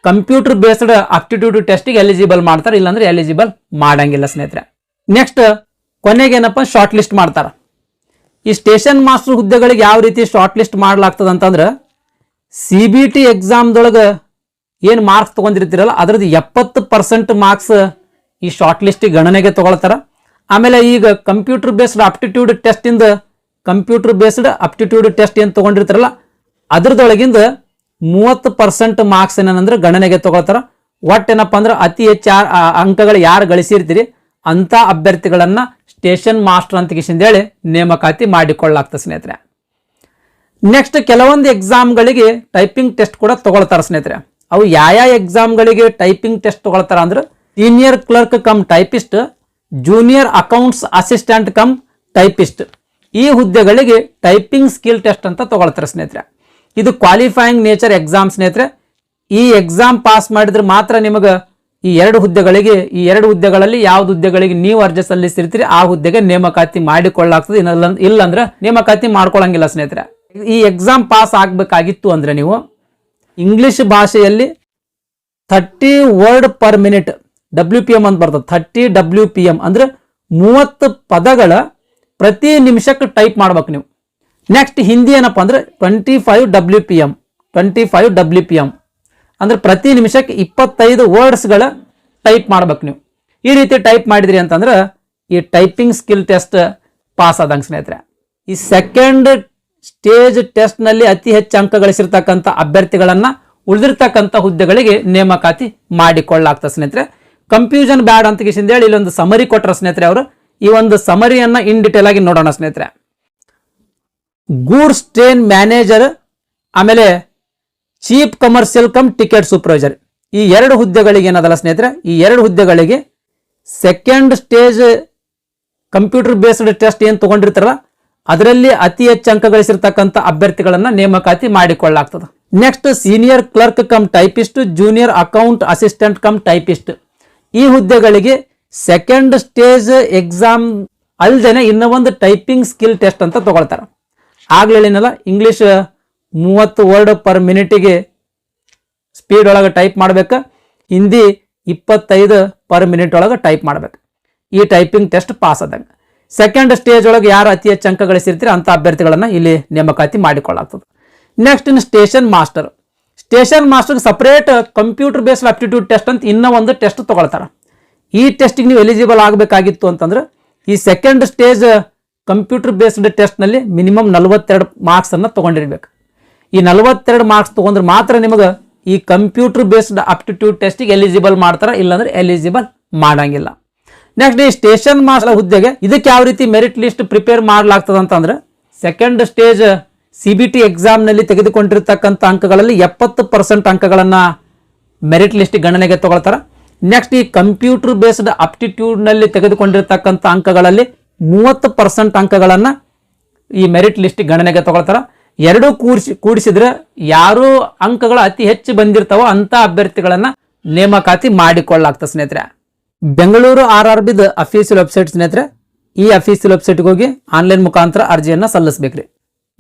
ಕಂಪ್ಯೂಟರ್ ಬೇಸ್ಡ್ ಅಪ್ಟಿಟ್ಯೂಡ್ ಟೆಸ್ಟಿಗೆ ಎಲಿಜಿಬಲ್ ಮಾಡ್ತಾರೆ, ಇಲ್ಲಾಂದ್ರೆ ಎಲಿಜಿಬಲ್ ಮಾಡಂಗಿಲ್ಲ ಸ್ನೇಹಿತರೆ. ನೆಕ್ಸ್ಟ್ ಕೊನೆಗೆ ಏನಪ್ಪ? ಶಾರ್ಟ್ ಲಿಸ್ಟ್ ಮಾಡ್ತಾರ. ಈ ಸ್ಟೇಷನ್ ಮಾಸ್ಟರ್ ಹುದ್ದೆಗಳಿಗೆ ಯಾವ ರೀತಿ ಶಾರ್ಟ್ ಲಿಸ್ಟ್ ಮಾಡ್ಲಾಗ್ತದ ಅಂತಂದ್ರೆ ಸಿ ಬಿ ಟಿ ಎಕ್ಸಾಮ್ದೊಳಗೆ ಏನು ಮಾರ್ಕ್ಸ್ ತೊಗೊಂಡಿರ್ತೀರಲ್ಲ, ಅದರದ್ದು ಎಪ್ಪತ್ತು ಪರ್ಸೆಂಟ್ ಮಾರ್ಕ್ಸ್ ಈ ಶಾರ್ಟ್ ಲಿಸ್ಟಿಗೆ ಗಣನೆಗೆ ತಗೊಳ್ತಾರ. ಆಮೇಲೆ ಈಗ ಕಂಪ್ಯೂಟರ್ ಬೇಸ್ಡ್ ಅಪ್ಟಿಟ್ಯೂಡ್ ಟೆಸ್ಟಿಂದ ಕಂಪ್ಯೂಟರ್ ಬೇಸ್ಡ್ ಅಪ್ಟಿಟ್ಯೂಡ್ ಟೆಸ್ಟ್ ಏನು ತೊಗೊಂಡಿರ್ತಾರಲ್ಲ, ಅದ್ರದೊಳಗಿಂದ ಮೂವತ್ತು ಪರ್ಸೆಂಟ್ ಮಾರ್ಕ್ಸ್ ಏನಂದ್ರೆ ಗಣನೆಗೆ ತಗೋತಾರ ಒಟ್ಟು ಏನಪ್ಪ ಅಂದ್ರೆ ಅತಿ ಹೆಚ್ಚು ಅಂಕಗಳು ಯಾರು ಗಳಿಸಿರ್ತೀರಿ ಅಂತ ಅಭ್ಯರ್ಥಿಗಳನ್ನ ಸ್ಟೇಷನ್ ಮಾಸ್ಟರ್ ಅಂತ ಹೇಳಿ ನೇಮಕಾತಿ ಮಾಡಿಕೊಳ್ಳಾಗ್ತದೆ ಸ್ನೇಹಿತರೆ. ನೆಕ್ಸ್ಟ್ ಕೆಲವೊಂದು ಎಕ್ಸಾಮ್ಗಳಿಗೆ ಟೈಪಿಂಗ್ ಟೆಸ್ಟ್ ಕೂಡ ತಗೊಳ್ತಾರೆ ಸ್ನೇಹಿತರೆ. ಅವು ಯಾವ ಎಕ್ಸಾಮ್ಗಳಿಗೆ ಟೈಪಿಂಗ್ ಟೆಸ್ಟ್ ತಗೊಳ್ತಾರ ಅಂದ್ರೆ senior clerk cum typist junior accounts assistant cum typist ಈ ಹುದ್ದೆಗಳಿಗೆ ಟೈಪಿಂಗ್ ಸ್ಕಿಲ್ ಟೆಸ್ಟ್ ಅಂತ ತಗೊಳ್ತಾರೆ ಸ್ನೇಹಿತರೆ. ಇದು ಕ್ವಾಲಿಫೈಯಿಂಗ್ ನೇಚರ್ ಎಕ್ಸಾಮ್ ಸ್ನೇಹಿತರೆ, ಈ ಎಕ್ಸಾಮ್ ಪಾಸ್ ಮಾಡಿದ್ರೆ ಮಾತ್ರ ನಿಮಗೆ ಈ ಎರಡು ಹುದ್ದೆಗಳಿಗೆ, ಈ ಎರಡು ಹುದ್ದೆಗಳಲ್ಲಿ ಯಾವ್ದು ಹುದ್ದೆಗಳಿಗೆ ನೀವು ಅರ್ಜಿ ಸಲ್ಲಿಸಿರ್ತೀರಿ ಆ ಹುದ್ದೆಗೆ ನೇಮಕಾತಿ ಮಾಡಿಕೊಳ್ಳಾಗ್ತದೆ. ಇಲ್ಲ ಇಲ್ಲಂದ್ರೆ ನೇಮಕಾತಿ ಮಾಡ್ಕೊಳ್ಳಂಗಿಲ್ಲ ಸ್ನೇಹಿತರೆ. ಈ ಎಕ್ಸಾಮ್ ಪಾಸ್ ಆಗಬೇಕಾಗಿತ್ತು ಅಂದ್ರೆ ನೀವು ಇಂಗ್ಲಿಷ್ ಭಾಷೆಯಲ್ಲಿ thirty word per minute W P M ಅಂತ ಬರ್ತದೆ. ಥರ್ಟಿ ಡಬ್ಲ್ಯೂ ಪಿ ಎಂ ಅಂದ್ರೆ ಮೂವತ್ತು ಪದಗಳ ಪ್ರತಿ ನಿಮಿಷಕ್ಕೆ ಟೈಪ್ ಮಾಡ್ಬೇಕು ನೀವು. ನೆಕ್ಸ್ಟ್ ಹಿಂದಿ ಏನಪ್ಪ ಅಂದ್ರೆ twenty five W P M twenty five W P M ಅಂದ್ರೆ ಪ್ರತಿ ನಿಮಿಷಕ್ಕೆ ಇಪ್ಪತ್ತೈದು ವರ್ಡ್ಸ್ಗಳ ಟೈಪ್ ಮಾಡ್ಬೇಕು ನೀವು. ಈ ರೀತಿ ಟೈಪ್ ಮಾಡಿದ್ರಿ ಅಂತಂದ್ರೆ ಈ ಟೈಪಿಂಗ್ ಸ್ಕಿಲ್ ಟೆಸ್ಟ್ ಪಾಸ್ ಆದಂಗೆ ಸ್ನೇಹಿತರೆ. ಈ ಸೆಕೆಂಡ್ ಸ್ಟೇಜ್ ಟೆಸ್ಟ್ನಲ್ಲಿ ಅತಿ ಹೆಚ್ಚು ಅಂಕ ಗಳಿಸಿರ್ತಕ್ಕಂಥ ಅಭ್ಯರ್ಥಿಗಳನ್ನು ಉಳಿದಿರ್ತಕ್ಕಂಥ ಹುದ್ದೆಗಳಿಗೆ ನೇಮಕಾತಿ ಮಾಡಿಕೊಳ್ಳಾಗ್ತದೆ ಸ್ನೇಹಿತರೆ. ಕನ್ಫ್ಯೂಷನ್ ಬ್ಯಾಡ್ ಅಂತ ಹೇಳಿ ಇಲ್ಲೊಂದು ಸಮರಿ ಕೊಟ್ಟರೆ ಸ್ನೇಹಿತರೆ ಅವರು. ಈ ಒಂದು ಸಮರಿಯನ್ನು ಇನ್ ಡೀಟೇಲ್ ಆಗಿ ನೋಡೋಣ ಸ್ನೇಹಿತರೆ. ಗೂಡ್ಸ್ ಟ್ರೇನ್ ಮ್ಯಾನೇಜರ್, ಆಮೇಲೆ chief commercial cum ticket supervisor. ಈ ಎರಡು ಹುದ್ದೆಗಳಿಗೆ ಏನದಲ್ಲ ಸ್ನೇಹಿತರೆ, ಈ ಎರಡು ಹುದ್ದೆಗಳಿಗೆ second stage computer based test ಏನು ತಗೊಂಡಿರ್ತಾರಲ್ಲ, ಅದರಲ್ಲಿ ಅತಿ ಹೆಚ್ಚು ಅಂಕ ಗಳಿಸಿರ್ತಕ್ಕಂಥ ಅಭ್ಯರ್ಥಿಗಳನ್ನು ನೇಮಕಾತಿ ಮಾಡಿಕೊಳ್ಳಲಾಗ್ತದೆ. Next senior clerk cum typist junior account assistant cum typist ಈ ಹುದ್ದೆಗಳಿಗೆ ಸೆಕೆಂಡ್ ಸ್ಟೇಜ್ ಎಕ್ಸಾಮ್ ಅಲ್ದೇನೆ ಇನ್ನೂ ಒಂದು ಟೈಪಿಂಗ್ ಸ್ಕಿಲ್ ಟೆಸ್ಟ್ ಅಂತ ತಗೊಳ್ತಾರೆ. ಆಗ್ಲೇನಲ್ಲ ಇಂಗ್ಲಿಷ್ ಮೂವತ್ತು ವರ್ಡ್ ಪರ್ ಮಿನಿಟಿಗೆ ಸ್ಪೀಡ್ ಒಳಗೆ ಟೈಪ್ ಮಾಡ್ಬೇಕು. ಹಿಂದಿ ಇಪ್ಪತ್ತೈದು ಪರ್ ಮಿನಿಟ್ ಒಳಗೆ ಟೈಪ್ ಮಾಡ್ಬೇಕು. ಈ ಟೈಪಿಂಗ್ ಟೆಸ್ಟ್ ಪಾಸ್ ಆದಂಗೆ. ಸೆಕೆಂಡ್ ಸ್ಟೇಜ್ ಒಳಗೆ ಯಾರು ಅತಿ ಹೆಚ್ಚು ಅಂಕ ಗಳಿಸಿರ್ತೀರಿ ಅಂಥ ಅಭ್ಯರ್ಥಿಗಳನ್ನ ಇಲ್ಲಿ ನೇಮಕಾತಿ ಮಾಡಿಕೊಳ್ಳಾಗ್ತದೆ next in station master station ಮಾಸ್ಟರ್ಗೆ separate computer based aptitude test ಅಂತ ಇನ್ನೂ ಒಂದು ಟೆಸ್ಟ್ ತಗೊಳ್ತಾರೆ. ಈ ಟೆಸ್ಟಿಗೆ ನೀವು ಎಲಿಜಿಬಲ್ ಆಗಬೇಕಾಗಿತ್ತು ಅಂತಂದ್ರೆ ಈ ಸೆಕೆಂಡ್ ಸ್ಟೇಜ್ ಕಂಪ್ಯೂಟರ್ ಬೇಸ್ಡ್ ಟೆಸ್ಟ್ನಲ್ಲಿ ಮಿನಿಮಮ್ ನಲವತ್ತೆರಡು ಮಾರ್ಕ್ಸನ್ನು ತೊಗೊಂಡಿರ್ಬೇಕು. ಈ ನಲವತ್ತೆರಡು ಮಾರ್ಕ್ಸ್ ತೊಗೊಂಡ್ರೆ ಮಾತ್ರ ನಿಮಗೆ ಈ ಕಂಪ್ಯೂಟರ್ ಬೇಸ್ಡ್ ಅಪ್ಟಿಟ್ಯೂಡ್ ಟೆಸ್ಟಿಗೆ ಎಲಿಜಿಬಲ್ ಮಾಡ್ತಾರೆ? ಇಲ್ಲಾಂದ್ರೆ ಎಲಿಜಿಬಲ್ ಮಾಡಂಗಿಲ್ಲ. ನೆಕ್ಸ್ಟ್ ಈ ಸ್ಟೇಷನ್ ಮಾಸ್ಟರ್ ಹುದ್ದೆಗೆ ಇದಕ್ಕೆ ಯಾವ ರೀತಿ ಮೆರಿಟ್ ಲಿಸ್ಟ್ ಪ್ರಿಪೇರ್ ಮಾಡಲಾಗ್ತದೆ ಅಂತಂದ್ರೆ second stage C B T ಎಕ್ಸಾಮ್ನಲ್ಲಿ ತೆಗೆದುಕೊಂಡಿರ್ತಕ್ಕಂಥ ಅಂಕಗಳಲ್ಲಿ ಎಪ್ಪತ್ತು ಪರ್ಸೆಂಟ್ ಅಂಕಗಳನ್ನು ಮೆರಿಟ್ ಲಿಸ್ಟ್ ಗಣನೆಗೆ ತಗೊಳ್ತಾರೆ? ನೆಕ್ಸ್ಟ್ ಈ ಕಂಪ್ಯೂಟರ್ ಬೇಸ್ಡ್ ಅಪ್ಟಿಟ್ಯೂಡ್ನಲ್ಲಿ ತೆಗೆದುಕೊಂಡಿರ್ತಕ್ಕಂಥ ಅಂಕಗಳಲ್ಲಿ ಮೂವತ್ತು ಪರ್ಸೆಂಟ್ ಅಂಕಗಳನ್ನು ಈ ಮೆರಿಟ್ ಲಿಸ್ಟ್ ಗಣನೆಗೆ ತಗೊಳ್ತಾರೆ. ಎರಡೂ ಕೂಡಿಸಿ ಕೂಡಿಸಿದ್ರೆ ಯಾರು ಅಂಕಗಳು ಅತಿ ಹೆಚ್ಚು ಬಂದಿರ್ತಾವೋ ಅಂತ ಅಭ್ಯರ್ಥಿಗಳನ್ನು ನೇಮಕಾತಿ ಮಾಡಿಕೊಳ್ಳಾಗ್ತದೆ ಸ್ನೇಹಿತರೆ. ಬೆಂಗಳೂರು ಆರ್ ಆರ್ ಬಿದ ಅಫೀಸಿಯಲ್ ವೆಬ್ಸೈಟ್ ಸ್ನೇಹಿತರೆ, ಈ ಅಫೀಸಿಯಲ್ ವೆಬ್ಸೈಟ್ಗೆ ಹೋಗಿ ಆನ್ಲೈನ್ ಮುಖಾಂತರ ಅರ್ಜಿಯನ್ನು ಸಲ್ಲಿಸಬೇಕ್ರಿ.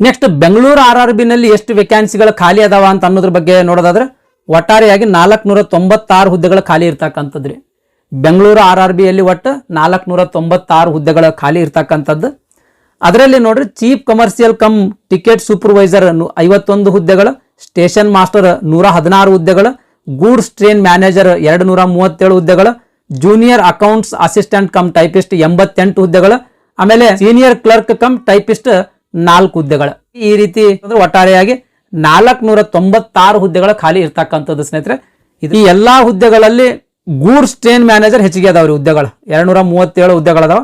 ನೆಕ್ಸ್ಟ್ ಬೆಂಗಳೂರು ಆರ್ ಆರ್ ಬಿನಲ್ಲಿ ಎಷ್ಟು ವೇಕ್ಯಾನ್ಸಿಗಳು ಖಾಲಿ ಅದಾವ ಅಂತ ಅನ್ನೋದ್ರ ಬಗ್ಗೆ ನೋಡೋದಾದ್ರೆ, ಒಟ್ಟಾರೆಯಾಗಿ ನಾಲ್ಕುನೂರ ತೊಂಬತ್ತಾರು ಹುದ್ದೆಗಳು ಖಾಲಿ ಇರ್ತಕ್ಕಂಥದ್ರಿ. ಬೆಂಗಳೂರು ಆರ್ ಆರ್ ಬಿಯಲ್ಲಿ ಒಟ್ಟು ನಾಲ್ಕುನೂರ ತೊಂಬತ್ತಾರು ಹುದ್ದೆಗಳು ಖಾಲಿ ಇರ್ತಕ್ಕಂಥದ್ದು. ಅದರಲ್ಲಿ ನೋಡ್ರಿ, chief commercial cum ticket supervisor ಐವತ್ತೊಂದು ಹುದ್ದೆಗಳು, ಸ್ಟೇಷನ್ ಮಾಸ್ಟರ್ ನೂರ ಹದಿನಾರು ಹುದ್ದೆಗಳು, ಗೂಡ್ಸ್ ಟ್ರೈನ್ ಮ್ಯಾನೇಜರ್ ಎರಡು ನೂರ ಮೂವತ್ತೇಳು ಹುದ್ದೆಗಳು, junior accounts assistant cum typist ಎಂಬತ್ತೆಂಟು ಹುದ್ದೆಗಳು, ಆಮೇಲೆ ಸೀನಿಯರ್ ಕ್ಲರ್ಕ್ ಕಮ್ ಟೈಪಿಸ್ಟ್ ನಾಲ್ಕು ಹುದ್ದೆಗಳು. ಈ ರೀತಿ ಅಂದ್ರೆ ಒಟ್ಟಾರೆಯಾಗಿ ನಾಲ್ಕುನೂರ ತೊಂಬತ್ತಾರು ಹುದ್ದೆಗಳು ಖಾಲಿ ಇರ್ತಕ್ಕಂಥದ್ದು ಸ್ನೇಹಿತರೆ. ಈ ಎಲ್ಲಾ ಹುದ್ದೆಗಳಲ್ಲಿ ಗೂಡ್ಸ್ ಸ್ಟೇನ್ ಮ್ಯಾನೇಜರ್ ಹೆಚ್ಚಿಗೆ ಅದಾವ್ರಿ ಹುದ್ದೆಗಳು ಎರಡ್ನೂರ ಮೂವತ್ತೇಳು ಹುದ್ದೆಗಳು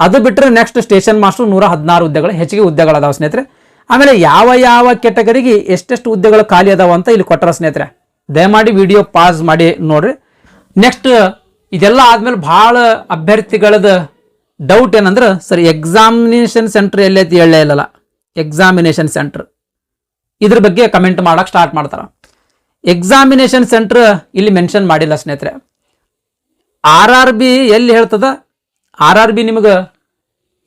ಅದು ಬಿಟ್ಟರೆ ನೆಕ್ಸ್ಟ್ ಸ್ಟೇಷನ್ ಮಾಸ್ಟರ್ ನೂರ ಹದಿನಾರು ಹುದ್ದೆಗಳು ಹೆಚ್ಚಿಗೆ ಹುದ್ದೆಗಳು ಅದಾವ ಸ್ನೇಹಿತರೆ. ಆಮೇಲೆ ಯಾವ ಯಾವ ಕೆಟಗರಿಗೆ ಎಷ್ಟೆಷ್ಟು ಹುದ್ದೆಗಳು ಖಾಲಿ ಅದಾವ ಅಂತ ಇಲ್ಲಿ ಕೊಟ್ಟರ ಸ್ನೇಹಿತರೆ. ದಯಮಾಡಿ ವಿಡಿಯೋ ಪಾಸ್ ಮಾಡಿ ನೋಡ್ರಿ. ನೆಕ್ಸ್ಟ್ ಇದೆಲ್ಲ ಆದ್ಮೇಲೆ ಭಾಳ ಅಭ್ಯರ್ಥಿಗಳದ ಡೌಟ್ ಏನಂದ್ರೆ, ಸರಿ ಎಕ್ಸಾಮಿನೇಷನ್ ಸೆಂಟರ್ ಎಲ್ಲೈತಿ ಹೇಳೇ ಇಲ್ಲಲ್ಲ. ಎಕ್ಸಾಮಿನೇಷನ್ ಸೆಂಟರ್ ಇದ್ರ ಬಗ್ಗೆ ಕಮೆಂಟ್ ಮಾಡೋಕೆ ಸ್ಟಾರ್ಟ್ ಮಾಡ್ತಾರೆ. ಎಕ್ಸಾಮಿನೇಷನ್ ಸೆಂಟರ್ ಇಲ್ಲಿ ಮೆನ್ಷನ್ ಮಾಡಿಲ್ಲ ಸ್ನೇಹಿತರೆ. ಆರ್ ಆರ್ ಬಿ ಎಲ್ಲಿ ಹೇಳ್ತದ? ಆರ್ ಆರ್ ಬಿ ನಿಮಗೆ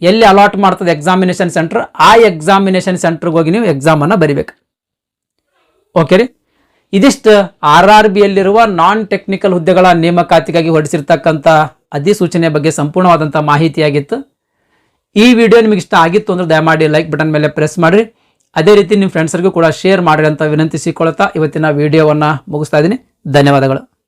ಎಲ್ಲಿ ಅಲಾಟ್ ಮಾಡ್ತದೆ ಎಕ್ಸಾಮಿನೇಷನ್ ಸೆಂಟರ್ ಆ ಎಕ್ಸಾಮಿನೇಷನ್ ಸೆಂಟರ್ಗೆ ಹೋಗಿ ನೀವು ಎಕ್ಸಾಮನ್ನು ಬರಿಬೇಕು. ಓಕೆ ರೀ? ಇದಿಷ್ಟು ಆರ್ ಆರ್ ಬಿಯಲ್ಲಿರುವ ನಾನ್ ಟೆಕ್ನಿಕಲ್ ಹುದ್ದೆಗಳ ನೇಮಕಾತಿಗಾಗಿ ಹೊರಡಿಸಿರ್ತಕ್ಕಂಥ ಅಧಿಸೂಚನೆ ಬಗ್ಗೆ ಸಂಪೂರ್ಣವಾದಂಥ ಮಾಹಿತಿಯಾಗಿತ್ತು ಈ ವಿಡಿಯೋ ನಿಮಗೆ ಇಷ್ಟ ಆಗಿತ್ತು ಅಂದ್ರೆ ದಯಮಾಡಿ ಲೈಕ್ ಬಟನ್ ಮೇಲೆ ಪ್ರೆಸ್ ಮಾಡಿರಿ. ಅದೇ ರೀತಿ ನಿಮ್ಮ ಫ್ರೆಂಡ್ಸ್ರಿಗೂ ಕೂಡ ಶೇರ್ ಮಾಡಿರಿ ಅಂತ ವಿನಂತಿಸಿಕೊಳ್ತಾ ಇವತ್ತಿನ ವಿಡಿಯೋವನ್ನು ಮುಗಿಸ್ತಾ ಇದ್ದೀನಿ. ಧನ್ಯವಾದಗಳು.